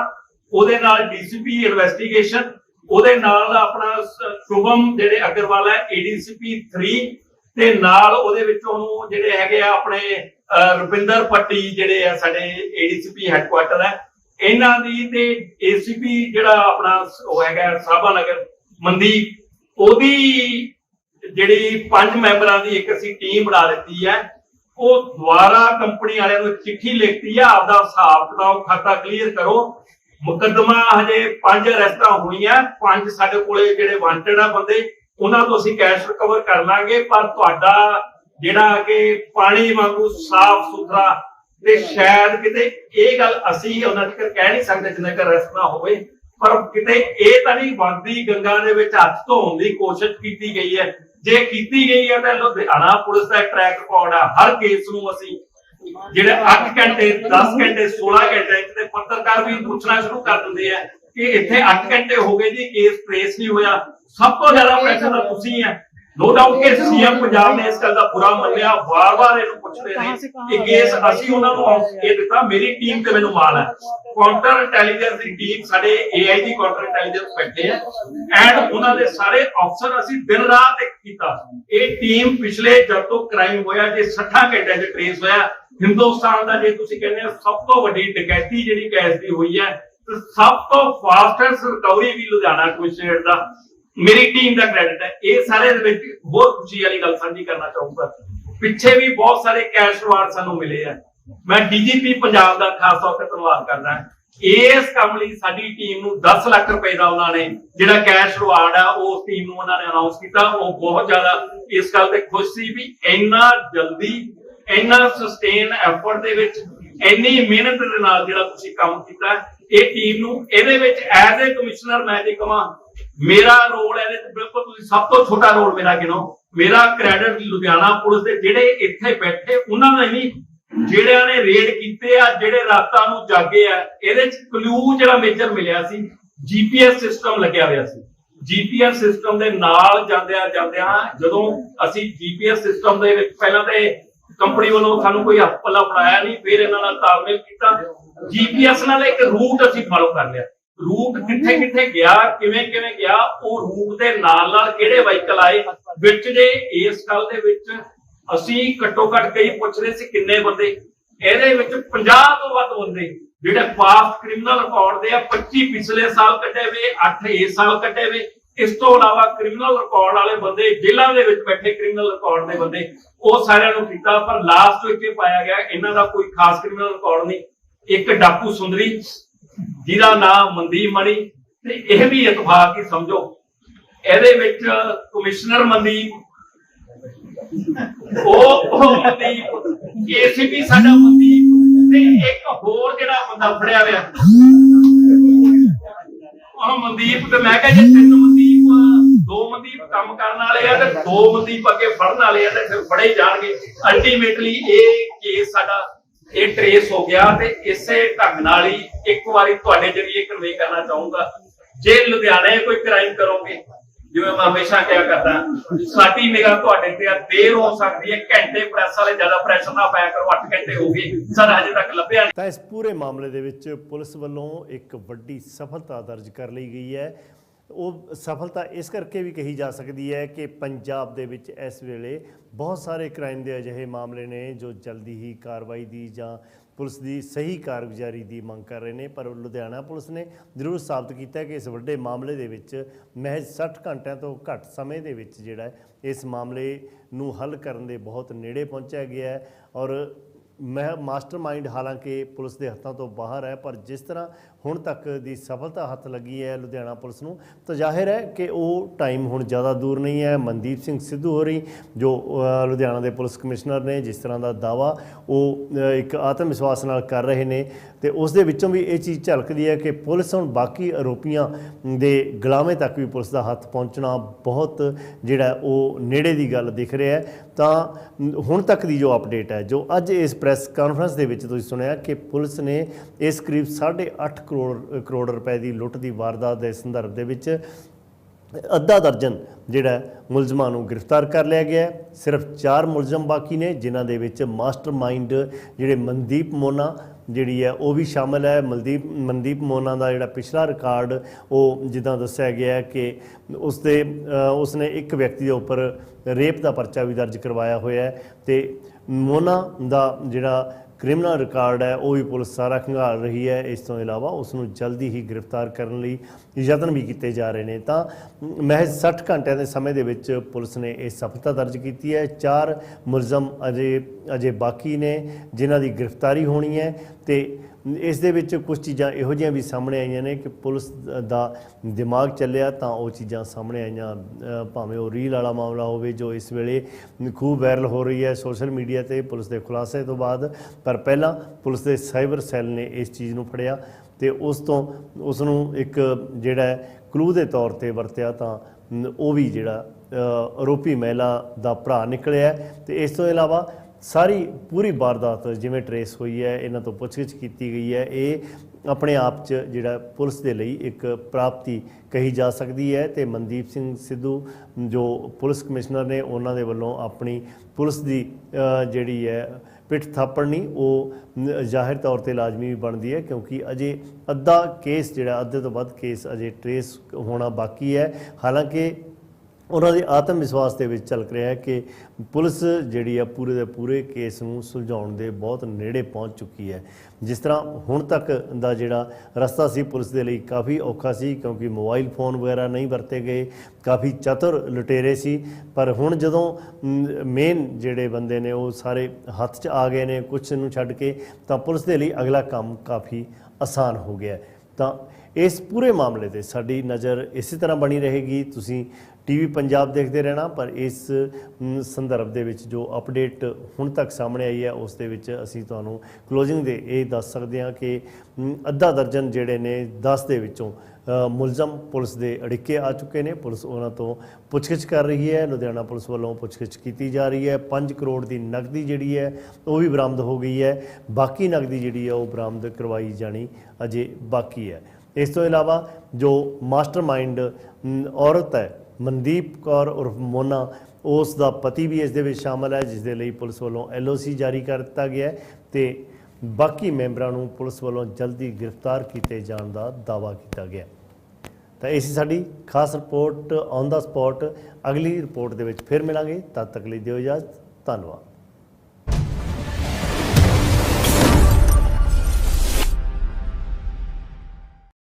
ਉਹਦੇ ਨਾਲ ਡੀਸੀਪੀ ਇਨਵੈਸਟੀਗੇਸ਼ਨ ਉਹਦੇ ਨਾਲ ਆਪਣਾ ਸ਼ੁਭਮ ਜਿਹੜੇ ਅਗਰਵਾਲ ਹੈ ਏਡੀਸੀਪੀ 3 ਤੇ ਨਾਲ ਉਹਦੇ ਵਿੱਚ ਉਹਨੂੰ ਜਿਹੜੇ ਹੈਗੇ ਆ ਆਪਣੇ ਰੁਪਿੰਦਰ ਪੱਟੀ ਜਿਹੜੇ ਆ ਸਾਡੇ ਏਡੀਸੀਪੀ ਹੈੱਡਕੁਆਟਰ ਹੈ ਇਹਨਾਂ ਦੀ ਤੇ ਏਸੀਪੀ ਜਿਹੜਾ ਆਪਣਾ ਉਹ ਹੈਗਾ ਸਾਬਾ ਨਗਰ, ਮਨਦੀਪ, ਉਹਦੀ ਜਿਹੜੀ ਪੰਜ ਮੈਂਬਰਾਂ ਦੀ ਇੱਕ ਅਸੀਂ ਟੀਮ ਬਣਾ ਦਿੱਤੀ ਹੈ, ਉਹ ਦੁਆਰਾ ਕੰਪਨੀ ਵਾਲਿਆਂ ਨੂੰ ਚਿੱਠੀ ਲਿਖਤੀ ਹੈ ਆਪਦਾ ਹਿਸਾਬ ਕਿਤਾਬ, ਖਾਤਾ ਕਲੀਅਰ ਕਰੋ। ਮੁਕੱਦਮਾ ਹਜੇ ਪੰਜ ਅਰੈਸਟਾਂ ਹੋਈਆਂ ਪੰਜ ਸਾਡੇ ਕੋਲੇ ਜਿਹੜੇ ਵਾਂਟਡ ਆ ਬੰਦੇ, ਉਹਨਾਂ ਤੋਂ ਅਸੀਂ ਕੈਸ਼ ਰਿਕਵਰ ਕਰ ਲਾਂਗੇ, ਪਰ ਤੁਹਾਡਾ ਜਿਹੜਾ ਕਿ ਪਾਣੀ ਵਾਂਗੂ ਸਾਫ਼ ਸੁਥਰਾ ਤੇ ਸ਼ਾਇਦ ਕਿਤੇ ਇਹ ਗੱਲ ਅਸੀਂ ਉਹਨਾਂ ਤੱਕ ਕਹਿ ਨਹੀਂ ਸਕਦੇ ਜਿੰਨਾ ਕਰ ਅਰੈਸਟ ਹੋਵੇ, ਪਰ ਕਿਤੇ ਇਹ ਤਾਂ ਨਹੀਂ ਬਣਦੀ, ਗੰਗਾ ਦੇ ਵਿੱਚ ਹੱਥ ਧੋਣ ਦੀ ਕੋਸ਼ਿਸ਼ ਕੀਤੀ ਗਈ ਹੈ। ਜੇ ਕੀਤੀ ਗਈ ਹੈ ਤਾਂ ਲੁਧਿਆਣਾ ਪੁਲਿਸ ਦਾ ਟਰੈਕ ਰਿਕਾਰਡ ਆ। ਹਰ ਕੇਸ ਨੂੰ ਅਸੀਂ ਜਿਹੜੇ 8 ਘੰਟੇ 10 ਘੰਟੇ 16 ਘੰਟੇ ਤੇ ਪੱਤਰਕਾਰ ਵੀ ਪੁੱਛਣਾ ਸ਼ੁਰੂ ਕਰ ਦਿੰਦੇ ਆ ਕਿ ਇੱਥੇ 8 ਘੰਟੇ ਹੋ ਗਏ ਜੀ ਕੇਸ ਟ੍ਰੇਸ ਨਹੀਂ ਹੋਇਆ। ਸਭ ਤੋਂ ਜ਼ਿਆਦਾ ਪ੍ਰੈਸ਼ਰ ਤਾਂ ਤੁਸੀਂ ਹੈ ਨੋ ਡਾਊਟ ਕਿ ਸੀਐਮ ਪੰਜਾਬ ਨੇ ਇਸ ਗੱਲ ਦਾ ਬੁਰਾ ਮੰਨਿਆ ਵਾਰ-ਵਾਰ ਇਹਨੂੰ ਪੁੱਛਦੇ ਨੇ ਕਿ ਕੇਸ ਅਸੀਂ ਉਹਨਾਂ ਨੂੰ ਇਹ ਦਿੱਤਾ ਮੇਰੀ ਟੀਮ ਤੇ ਮੈਨੂੰ ਮਾਣ ਹੈ। ਕਾਊਂਟਰ ਇੰਟੈਲੀਜੈਂਸ ਦੀ ਟੀਮ ਸਾਡੇ ਏਆਈ ਦੀ ਕਾਊਂਟਰ ਇੰਟੈਲੀਜੈਂਸ ਬੈਠੇ ਆ। ਐਂਡ ਉਹਨਾਂ ਦੇ ਸਾਰੇ ਅਫਸਰ ਅਸੀਂ ਦਿਨ ਰਾਤ ਇੱਕ ਕੀਤਾ। ਇਹ ਟੀਮ ਪਿਛਲੇ ਜਦ ਤੋਂ ਕ੍ਰਾਈਮ ਹੋਇਆ ਜੇ 60 ਘੰਟੇ ਚ ਟ੍ਰੇਸ ਹੋਇਆ ਹਿੰਦੁਸਤਾਨ ਦਾ ਜੇ ਤੁਸੀਂ ਕਹਿੰਦੇ ਹੋ ਸਭ ਤੋਂ ਵੱਡੀ ਡਕੈਤੀ ਜਿਹੜੀ ਕੈਸ ਦੀ ਹੋਈ ਹੈ ਸਭ ਤੋਂ ਫਾਸਟੈਸਟ ਰਿਕਵਰੀ ਵੀ ਲੁਧਿਆਣਾ ਕਮਿਸ਼ਨਰੇਟ ਦਾ। ਮੇਰੀ ਟੀਮ ਦਾ ਕ੍ਰੈਡਿਟ ਹੈ। ਇਹ ਸਾਰੇ ਦੇ ਵਿੱਚ ਬਹੁਤ ਖੁਸ਼ੀ ਵਾਲੀ ਗੱਲ ਸਾਂਝੀ ਕਰਨਾ ਚਾਹੂੰਗਾ। ਪਿੱਛੇ ਵੀ ਬਹੁਤ ਸਾਰੇ ਕੈਸ਼ ਅਵਾਰਡ ਸਾਨੂੰ ਮਿਲੇ ਆ। ਮੈਂ ਡੀਜੀਪੀ ਪੰਜਾਬ ਦਾ ਖਾਸ ਤੌਰ ਤੇ ਧੰਨਵਾਦ ਕਰਦਾ ਇਸ ਕੰਮ ਲਈ ਸਾਡੀ ਟੀਮ ਨੂੰ 10 ਲੱਖ ਰੁਪਏ ਦਾ ਉਹਨਾਂ ਨੇ ਜਿਹੜਾ ਕੈਸ਼ ਅਵਾਰਡ ਆ, ਉਸ ਟੀਮ ਨੂੰ ਉਹਨਾਂ ਨੇ ਅਨਾਉਂਸ ਕੀਤਾ। ਉਹ ਬਹੁਤ ਜ਼ਿਆਦਾ ਇਸ ਗੱਲ ਤੇ ਖੁਸ਼ ਸੀ ਵੀ ਇੰਨਾ ਜਲਦੀ, ਇੰਨਾ ਸਸਟੇਨ ਐਫਰਟ ਦੇ ਵਿੱਚ, ਇੰਨੀ ਮਿਹਨਤ ਦੇ ਨਾਲ ਜਿਹੜਾ ਤੁਸੀਂ ਕੰਮ ਕੀਤਾ, ਇਹ ਟੀਮ ਨੂੰ ਇਹਦੇ ਵਿੱਚ ਐਜ਼ ਅ ਕਮਿਸ਼ਨਰ ਮੈਂ ਜੇ ਕਹਾਂ ਮੇਰਾ ਰੋਲ ਇਹਦੇ ਵਿੱਚ ਬਿਲਕੁਲ ਤੁਸੀਂ ਸਭ ਤੋਂ ਛੋਟਾ ਰੋਲ ਮੇਰਾ ਗਿਣੋ। ਮੇਰਾ ਕ੍ਰੈਡਿਟ ਲੁਧਿਆਣਾ ਪੁਲਿਸ ਦੇ ਜਿਹੜੇ ਇੱਥੇ ਬੈਠੇ, ਉਹਨਾਂ ਦਾ ਹੀ ਨਹੀਂ। ਜਿਹੜਿਆਂ ਨੇ ਰੇਡ ਕੀਤੇ ਆ, ਜਿਹੜੇ ਰਾਤਾਂ ਨੂੰ ਜਾਗੇ ਆ, ਇਹਦੇ ਚ ਕਲੂ ਜਿਹੜਾ ਮੇਜਰ ਮਿਲਿਆ ਸੀ ਜੀਪੀਐਸ ਸਿਸਟਮ ਲੱਗਿਆ ਹੋਇਆ ਸੀ। ਜੀਪੀਐਸ ਸਿਸਟਮ ਦੇ ਨਾਲ ਜਾਂਦਿਆਂ ਜਾਂਦਿਆਂ, ਜਦੋਂ ਅਸੀਂ ਜੀਪੀਐਸ ਸਿਸਟਮ ਦੇ ਵਿੱਚ ਪਹਿਲਾਂ ਤੇ ਕੰਪਨੀ ਵੱਲੋਂ ਸਾਨੂੰ ਕੋਈ ਹੱਥ ਪੱਲਾ ਫੜਾਇਆ ਨਹੀਂ, ਫਿਰ ਇਹਨਾਂ ਨਾਲ ਤਾਲਮੇਲ ਕੀਤਾ। ਜੀਪੀਐਸ ਨਾਲ ਇੱਕ ਰੂਟ ਅਸੀਂ ਫਾਲੋ ਕਰ ਲਿਆ। ਰੂਟ ਕਿੱਥੇ ਕਿੱਥੇ ਗਿਆ, ਕਿਵੇਂ ਕਿਵੇਂ ਗਿਆ, ਉਹ ਰੂਟ ਦੇ ਨਾਲ ਨਾਲ ਕਿਹੜੇ ਵਹੀਕਲ ਆਏ, ਵਿੱਚ ਦੇ ਇਸ ਗੱਲ ਦੇ ਵਿੱਚ ਅਸੀਂ ਘੱਟੋ ਘੱਟ ਕਈ ਪੁੱਛ ਰਹੇ ਸੀ ਕਿੰਨੇ ਬੰਦੇ। ਇਹਦੇ ਵਿੱਚ 50 ਤੋਂ ਵੱਧ ਬੰਦੇ, ਜਿਹੜੇ ਪਾਸਟ ਕ੍ਰਿਮੀਨਲ ਰਿਕਾਰਡ ਦੇ ਆ 25 ਪਿਛਲੇ ਸਾਲ ਕੱਢੇ ਵੇ 8 ਇਸ ਸਾਲ ਕੱਢੇ ਵੇ। ਇਸ ਤੋਂ ਇਲਾਵਾ ਕ੍ਰਿਮੀਨਲ ਰਿਕਾਰਡ ਵਾਲੇ ਬੰਦੇ, ਜੇਲ੍ਹਾਂ ਦੇ ਵਿੱਚ ਬੈਠੇ ਕ੍ਰਿਮੀਨਲ ਰਿਕਾਰਡ ਦੇ ਬੰਦੇ, ਉਹ ਸਾਰਿਆਂ ਨੂੰ ਕੀਤਾ, ਪਰ ਲਾਸਟ ਵਿੱਚ ਇਹ ਪਾਇਆ ਗਿਆ, ਇਹਨਾਂ ਦਾ ਕੋਈ ਖਾਸ ਕ੍ਰਿਮੀਨਲ ਰਿਕਾਰਡ ਨਹੀਂ। ਇੱਕ ਡਾਕੂ ਸੁੰਦਰੀ ਜਿਹਦਾ ਨਾਮ ਮਨਦੀਪ ਮਣੀ ਤੇ ਇਹ ਵੀ ਇਤਫਾਕ ਹੀ ਸਮਝੋ। ਇਹਦੇ ਵਿੱਚ ਕਮਿਸ਼ਨਰ ਮਨਦੀਪ, ਉਹ ਉਹ ਮਨਦੀਪ ਏਸੀਪੀ ਸਾਡਾ ਮਨਦੀਪ ਤੇ ਇੱਕ ਹੋਰ ਜਿਹੜਾ ਬੰਦਾ ਫੜਿਆ ਹੋਇਆ। ਉਹ ਮਨਦੀਪ ਤੇ ਮੈਂ ਕਿਹਾ ਜੇ ਤਿੰਨ ਮਨਦੀਪ, ਦੋ ਮਨਦੀਪ ਕੰਮ ਕਰਨ ਵਾਲੇ ਆ ਤੇ ਦੋ ਮਨਦੀਪ ਅੱਗੇ ਫੜਨ ਵਾਲੇ ਆ ਤੇ ਫਿਰ ਫੜੇ ਜਾਣਗੇ। ਅਲਟੀਮੇਟਲੀ ਇਹ ਕੇਸ ਸਾਡਾ, ਇਹ ਟਰੇਸ ਹੋ ਗਿਆ ਤੇ ਇਸੇ ਢੰਗ ਨਾਲ ਹੀ ਵਾਰੀ ਤੁਹਾਡੇ ਜਰੀਏ ਕਨਵੇ ਕਰਨਾ ਚਾਹੂੰਗਾ। ਜੇ ਲੁਧਿਆਣੇ ਕੋਈ ਕ੍ਰਾਈਮ ਕਰੋਗੇ, ਜਿਵੇਂ ਮੈਂ ਹਮੇਸ਼ਾ ਕਿਹਾ ਕਰਦਾ, ਸਾਡੀ ਨਿਗਾਹ ਤੁਹਾਡੇ ਤੇ ਆ, ਦੇਰ ਹੋ ਸਕਦੀ ਹੈ, ਘੰਟੇ ਪ੍ਰੈਸ ਵਾਲੇ ਜ਼ਿਆਦਾ ਪ੍ਰੈਸ਼ਰ ਨਾ ਪਾਇਆ ਕਰੋ 8 ਘੰਟੇ ਹੋ ਗਏ, ਸਰ, ਹਜੇ ਤੱਕ ਲੱਭਿਆ ਨਹੀਂ। ਤਾਂ ਇਸ ਪੂਰੇ ਮਾਮਲੇ ਦੇ ਵਿੱਚ ਪੁਲਿਸ ਵੱਲੋਂ ਇੱਕ ਵੱਡੀ ਸਫਲਤਾ ਦਰਜ ਕਰ ਲਈ ਗਈ ਹੈ। ਉਹ ਸਫਲਤਾ ਇਸ ਕਰਕੇ ਵੀ ਕਹੀ ਜਾ ਸਕਦੀ ਹੈ ਕਿ ਪੰਜਾਬ ਦੇ ਵਿੱਚ ਇਸ ਵੇਲੇ ਬਹੁਤ ਸਾਰੇ ਕ੍ਰਾਈਮ ਦੇ ਅਜਿਹੇ ਮਾਮਲੇ ਨੇ ਜੋ ਜਲਦੀ ਹੀ ਕਾਰਵਾਈ ਦੀ ਜਾਂ ਪੁਲਿਸ ਦੀ ਸਹੀ ਕਾਰਗੁਜ਼ਾਰੀ ਦੀ ਮੰਗ ਕਰ ਰਹੇ ਨੇ, ਪਰ ਲੁਧਿਆਣਾ ਪੁਲਿਸ ਨੇ ਜ਼ਰੂਰ ਸਾਬਤ ਕੀਤਾ ਕਿ ਇਸ ਵੱਡੇ ਮਾਮਲੇ ਦੇ ਵਿੱਚ ਮਹਿਜ਼ 60 ਘੰਟਿਆਂ ਤੋਂ ਘੱਟ ਸਮੇਂ ਦੇ ਵਿੱਚ ਜਿਹੜਾ ਇਸ ਮਾਮਲੇ ਨੂੰ ਹੱਲ ਕਰਨ ਦੇ ਬਹੁਤ ਨੇੜੇ ਪਹੁੰਚਿਆ ਗਿਆ ਹੈ ਔਰ ਮੈਂ ਮਾਸਟਰਮਾਈਂਡ ਹਾਲਾਂਕਿ ਪੁਲਿਸ ਦੇ ਹੱਥਾਂ ਤੋਂ ਬਾਹਰ ਹੈ, ਪਰ ਜਿਸ ਤਰ੍ਹਾਂ ਹੁਣ ਤੱਕ ਦੀ ਸਫਲਤਾ ਹੱਥ ਲੱਗੀ ਹੈ ਲੁਧਿਆਣਾ ਪੁਲਿਸ ਨੂੰ, ਤਾਂ ਜ਼ਾਹਿਰ ਹੈ ਕਿ ਉਹ ਟਾਈਮ ਹੁਣ ਜ਼ਿਆਦਾ ਦੂਰ ਨਹੀਂ ਹੈ। ਮਨਦੀਪ ਸਿੰਘ ਸਿੱਧੂ ਹੋਰੀ, ਜੋ ਲੁਧਿਆਣਾ ਦੇ ਪੁਲਿਸ ਕਮਿਸ਼ਨਰ ਨੇ ਜਿਸ ਤਰ੍ਹਾਂ ਦਾ ਦਾਵਾ ਉਹ ਇੱਕ ਆਤਮ ਵਿਸ਼ਵਾਸ ਨਾਲ ਕਰ ਰਹੇ ਨੇ। ਤੇ ਉਸ ਦੇ ਵਿੱਚੋਂ ਵੀ ਇਹ ਚੀਜ਼ ਝਲਕਦੀ ਹੈ ਕਿ ਪੁਲਿਸ ਹੁਣ ਬਾਕੀ ਆਰੋਪੀਆਂ ਦੇ ਗੁਲਾਮੇ ਤੱਕ ਵੀ ਪੁਲਿਸ ਦਾ ਹੱਥ ਪਹੁੰਚਣਾ ਬਹੁਤ ਜਿਹੜਾ ਉਹ ਨੇੜੇ ਦੀ ਗੱਲ ਦਿਖ ਰਿਹਾ ਹੈ। ਤਾਂ ਹੁਣ ਤੱਕ ਦੀ ਜੋ ਅਪਡੇਟ ਹੈ, ਜੋ ਅੱਜ ਇਸ ਪ੍ਰੈਸ ਕਾਨਫਰੰਸ ਦੇ ਵਿੱਚ ਤੁਸੀਂ ਸੁਣਿਆ ਕਿ ਪੁਲਿਸ ਨੇ ਇਸ ਕਰੀਬ 8.5 ਕਰੋੜ ਕਰੋੜ ਰੁਪਏ ਦੀ ਲੁੱਟ ਦੀ ਵਾਰਦਾਤ ਦੇ ਸੰਦਰਭ ਦੇ ਵਿੱਚ ਅੱਧਾ ਦਰਜਨ ਜਿਹੜਾ ਮੁਲਜ਼ਮਾਂ ਨੂੰ ਗ੍ਰਿਫਤਾਰ ਕਰ ਲਿਆ ਗਿਆ ਸਿਰਫ 4 ਮੁਲਜ਼ਮ ਬਾਕੀ ਨੇ, ਜਿਨ੍ਹਾਂ ਦੇ ਵਿੱਚ ਮਾਸਟਰਮਾਈਂਡ ਜਿਹੜੇ ਮਨਦੀਪ ਮੋਨਾ ਜਿਹੜੀ ਹੈ ਉਹ ਵੀ ਸ਼ਾਮਲ ਹੈ। ਮਲਦੀਪ ਮਨਦੀਪ ਮੋਨਾ ਦਾ ਜਿਹੜਾ ਪਿਛਲਾ ਰਿਕਾਰਡ ਉਹ ਜਿੱਦਾਂ ਦੱਸਿਆ ਗਿਆ ਕਿ ਉਸ ਦੇ ਅ, ਉਸਨੇ ਇੱਕ ਵਿਅਕਤੀ ਦੇ ਉੱਪਰ ਰੇਪ ਦਾ ਪਰਚਾ ਵੀ ਦਰਜ ਕਰਵਾਇਆ ਹੋਇਆ ਹੈ ਤੇ ਮੋਨਾ ਦਾ ਜਿਹੜਾ ਕ੍ਰਿਮੀਨਲ ਰਿਕਾਰਡ ਹੈ, ਉਹ ਵੀ ਪੁਲਿਸ ਸਾਰਾ ਖੰਗਾਲ ਰਹੀ ਹੈ। ਇਸ ਤੋਂ ਇਲਾਵਾ ਉਸ ਨੂੰ ਜਲਦੀ ਹੀ ਗ੍ਰਿਫਤਾਰ ਕਰਨ ਲਈ ਯਤਨ ਵੀ ਕੀਤੇ ਜਾ ਰਹੇ ਨੇ। ਤਾਂ ਮਹਿਜ਼ 60 ਘੰਟਿਆਂ ਦੇ ਸਮੇਂ ਦੇ ਵਿੱਚ ਪੁਲਿਸ ਨੇ ਇਹ ਸਫਲਤਾ ਦਰਜ ਕੀਤੀ ਹੈ। ਚਾਰ ਮੁਲਜ਼ਮ ਅਜੇ ਅਜੇ ਬਾਕੀ ਨੇ, ਜਿਨ੍ਹਾਂ ਦੀ ਗ੍ਰਿਫਤਾਰੀ ਹੋਣੀ ਹੈ ਤੇ ਇਸ ਦੇ ਵਿੱਚ ਕੁਝ ਚੀਜ਼ਾਂ ਇਹੋ ਜਿਹੀਆਂ ਵੀ ਸਾਹਮਣੇ ਆਈਆਂ ਨੇ ਕਿ ਪੁਲਿਸ ਦਾ ਦਿਮਾਗ ਚੱਲਿਆ ਤਾਂ ਉਹ ਚੀਜ਼ਾਂ ਸਾਹਮਣੇ ਆਈਆਂ। ਭਾਵੇਂ ਉਹ ਰੀਲ ਵਾਲਾ ਮਾਮਲਾ ਹੋਵੇ ਜੋ ਇਸ ਵੇਲੇ ਖੂਬ ਵਾਇਰਲ ਹੋ ਰਹੀ ਹੈ ਸੋਸ਼ਲ ਮੀਡੀਆ ਤੇ ਪੁਲਿਸ ਦੇ ਖੁਲਾਸੇ ਤੋਂ ਬਾਅਦ, ਪਰ ਪਹਿਲਾਂ ਪੁਲਿਸ ਦੇ ਸਾਈਬਰ ਸੈੱਲ ਨੇ ਇਸ ਚੀਜ਼ ਨੂੰ ਫੜਿਆ ਤੇ ਉਸ ਤੋਂ ਉਸ ਨੂੰ ਇੱਕ ਜਿਹੜਾ ਕਲੂ ਦੇ ਤੌਰ ਤੇ ਵਰਤਿਆ ਤਾਂ ਉਹ ਵੀ ਜਿਹੜਾ ਆਰੋਪੀ ਮਹਿਲਾ ਦਾ ਭਰਾ ਨਿਕਲਿਆ ਹੈ ਤੇ ਇਸ ਤੋਂ ਇਲਾਵਾ ਸਾਰੀ ਪੂਰੀ ਵਾਰਦਾਤ ਜਿਵੇਂ ਟਰੇਸ ਹੋਈ ਹੈ, ਇਹਨਾਂ ਤੋਂ ਪੁੱਛਗਿੱਛ ਕੀਤੀ ਗਈ ਹੈ, ਇਹ ਆਪਣੇ ਆਪ 'ਚ ਜਿਹੜਾ ਪੁਲਿਸ ਦੇ ਲਈ ਇੱਕ ਪ੍ਰਾਪਤੀ ਕਹੀ ਜਾ ਸਕਦੀ ਹੈ ਤੇ ਮਨਦੀਪ ਸਿੰਘ ਸਿੱਧੂ ਜੋ ਪੁਲਿਸ ਕਮਿਸ਼ਨਰ ਨੇ ਉਹਨਾਂ ਦੇ ਵੱਲੋਂ ਆਪਣੀ ਪੁਲਿਸ ਦੀ ਜਿਹੜੀ ਹੈ, ਪਿੱਠ ਥਾਪੜਨੀ, ਉਹ ਜ਼ਾਹਿਰ ਤੌਰ ਤੇ ਲਾਜ਼ਮੀ ਵੀ ਬਣਦੀ ਹੈ ਕਿਉਂਕਿ ਅਜੇ ਅੱਧਾ ਕੇਸ ਜਿਹੜਾ, ਅੱਧੇ ਤੋਂ ਵੱਧ ਕੇਸ ਅਜੇ ਟਰੇਸ ਹੋਣਾ ਬਾਕੀ ਹੈ। ਹਾਲਾਂਕਿ ਉਹਨਾਂ ਦੇ ਆਤਮ ਵਿਸ਼ਵਾਸ ਦੇ ਵਿੱਚ ਝਲਕ ਰਿਹਾ ਹੈ ਕਿ ਪੁਲਿਸ ਜਿਹੜੀ ਆ ਪੂਰੇ ਦੇ ਪੂਰੇ ਕੇਸ ਨੂੰ ਸੁਲਝਾਉਣ ਦੇ ਬਹੁਤ ਨੇੜੇ ਪਹੁੰਚ ਚੁੱਕੀ ਹੈ। ਜਿਸ ਤਰ੍ਹਾਂ ਹੁਣ ਤੱਕ ਦਾ ਜਿਹੜਾ ਰਸਤਾ ਸੀ ਪੁਲਿਸ ਦੇ ਲਈ ਕਾਫੀ ਔਖਾ ਸੀ ਕਿਉਂਕਿ ਮੋਬਾਈਲ ਫੋਨ ਵਗੈਰਾ ਨਹੀਂ ਵਰਤੇ ਗਏ, ਕਾਫੀ ਚਤੁਰ ਲੁਟੇਰੇ ਸੀ। ਪਰ ਹੁਣ ਜਦੋਂ ਮੇਨ ਜਿਹੜੇ ਬੰਦੇ ਨੇ ਉਹ ਸਾਰੇ ਹੱਥ 'ਚ ਆ ਗਏ ਨੇ ਕੁਝ ਨੂੰ ਛੱਡ ਕੇ, ਤਾਂ ਪੁਲਿਸ ਦੇ ਲਈ ਅਗਲਾ ਕੰਮ ਕਾਫੀ ਆਸਾਨ ਹੋ ਗਿਆ ਤਾਂ ਇਸ ਪੂਰੇ ਮਾਮਲੇ ਤੇ ਸਾਡੀ ਨਜ਼ਰ ਇਸੇ ਤਰ੍ਹਾਂ ਬਣੀ ਰਹੇਗੀ। ਤੁਸੀਂ ਟੀਵੀ ਪੰਜਾਬ ਦੇਖਦੇ ਰਹਿਣਾ ਪਰ ਇਸ ਸੰਦਰਭ ਦੇ ਵਿੱਚ ਜੋ ਅਪਡੇਟ ਹੁਣ ਤੱਕ ਸਾਹਮਣੇ ਆਈ ਹੈ ਉਸ ਦੇ ਵਿੱਚ ਅਸੀਂ ਤੁਹਾਨੂੰ ਕਲੋਜ਼ਿੰਗ ਦੇ ਇਹ ਦੱਸ ਸਕਦੇ ਹਾਂ ਕਿ ਅੱਧਾ ਦਰਜਨ ਜਿਹੜੇ ਨੇ 10 ਦੇ ਵਿੱਚੋਂ ਮੁਲਜ਼ਮ ਪੁਲਿਸ ਦੇ ਅੜਿੱਕੇ ਆ ਚੁੱਕੇ ਨੇ। ਪੁਲਿਸ ਉਹਨਾਂ ਤੋਂ ਪੁੱਛਗਿੱਛ ਕਰ ਰਹੀ ਹੈ। ਲੁਧਿਆਣਾ ਪੁਲਿਸ ਵੱਲੋਂ ਪੁੱਛਗਿੱਛ ਕੀਤੀ ਜਾ ਰਹੀ ਹੈ। 5 ਕਰੋੜ ਦੀ ਨਕਦੀ ਜਿਹੜੀ ਹੈ ਉਹ ਵੀ ਬਰਾਮਦ ਹੋ ਗਈ ਹੈ। ਬਾਕੀ ਨਕਦੀ ਜਿਹੜੀ ਹੈ ਉਹ ਬਰਾਮਦ ਕਰਵਾਈ ਜਾਣੀ ਅਜੇ ਬਾਕੀ ਹੈ। ਇਸ ਤੋਂ ਇਲਾਵਾ ਜੋ ਮਾਸਟਰਮਾਈਂਡ ਮ, ਔਰਤ ਹੈ ਮਨਦੀਪ ਕੌਰ ਉਰਫ ਮੋਨਾ, ਉਸ ਦਾ ਪਤੀ ਵੀ ਇਸ ਦੇ ਵਿੱਚ ਸ਼ਾਮਲ ਹੈ ਜਿਸ ਦੇ ਲਈ ਪੁਲਿਸ ਵੱਲੋਂ ਐਲਓਸੀ ਜਾਰੀ ਕਰ ਦਿੱਤਾ ਗਿਆ ਹੈ ਤੇ ਬਾਕੀ ਮੈਂਬਰਾਂ ਨੂੰ ਪੁਲਿਸ ਵੱਲੋਂ ਜਲਦੀ ਗ੍ਰਿਫਤਾਰ ਕੀਤੇ ਜਾਣ ਦਾ ਦਾਅਵਾ ਕੀਤਾ ਗਿਆ ਤਾਂ ਇਹ ਸੀ ਸਾਡੀ ਖਾਸ ਰਿਪੋਰਟ, ਔਨ ਦਾ ਸਪੌਟ, ਅਗਲੀ ਰਿਪੋਰਟ ਦੇ ਵਿੱਚ ਫਿਰ ਮਿਲਾਂਗੇ। ਤਦ ਤੱਕ ਲਈ ਦਿਓ ਇਜਾਜ਼ਤ। ਧੰਨਵਾਦ।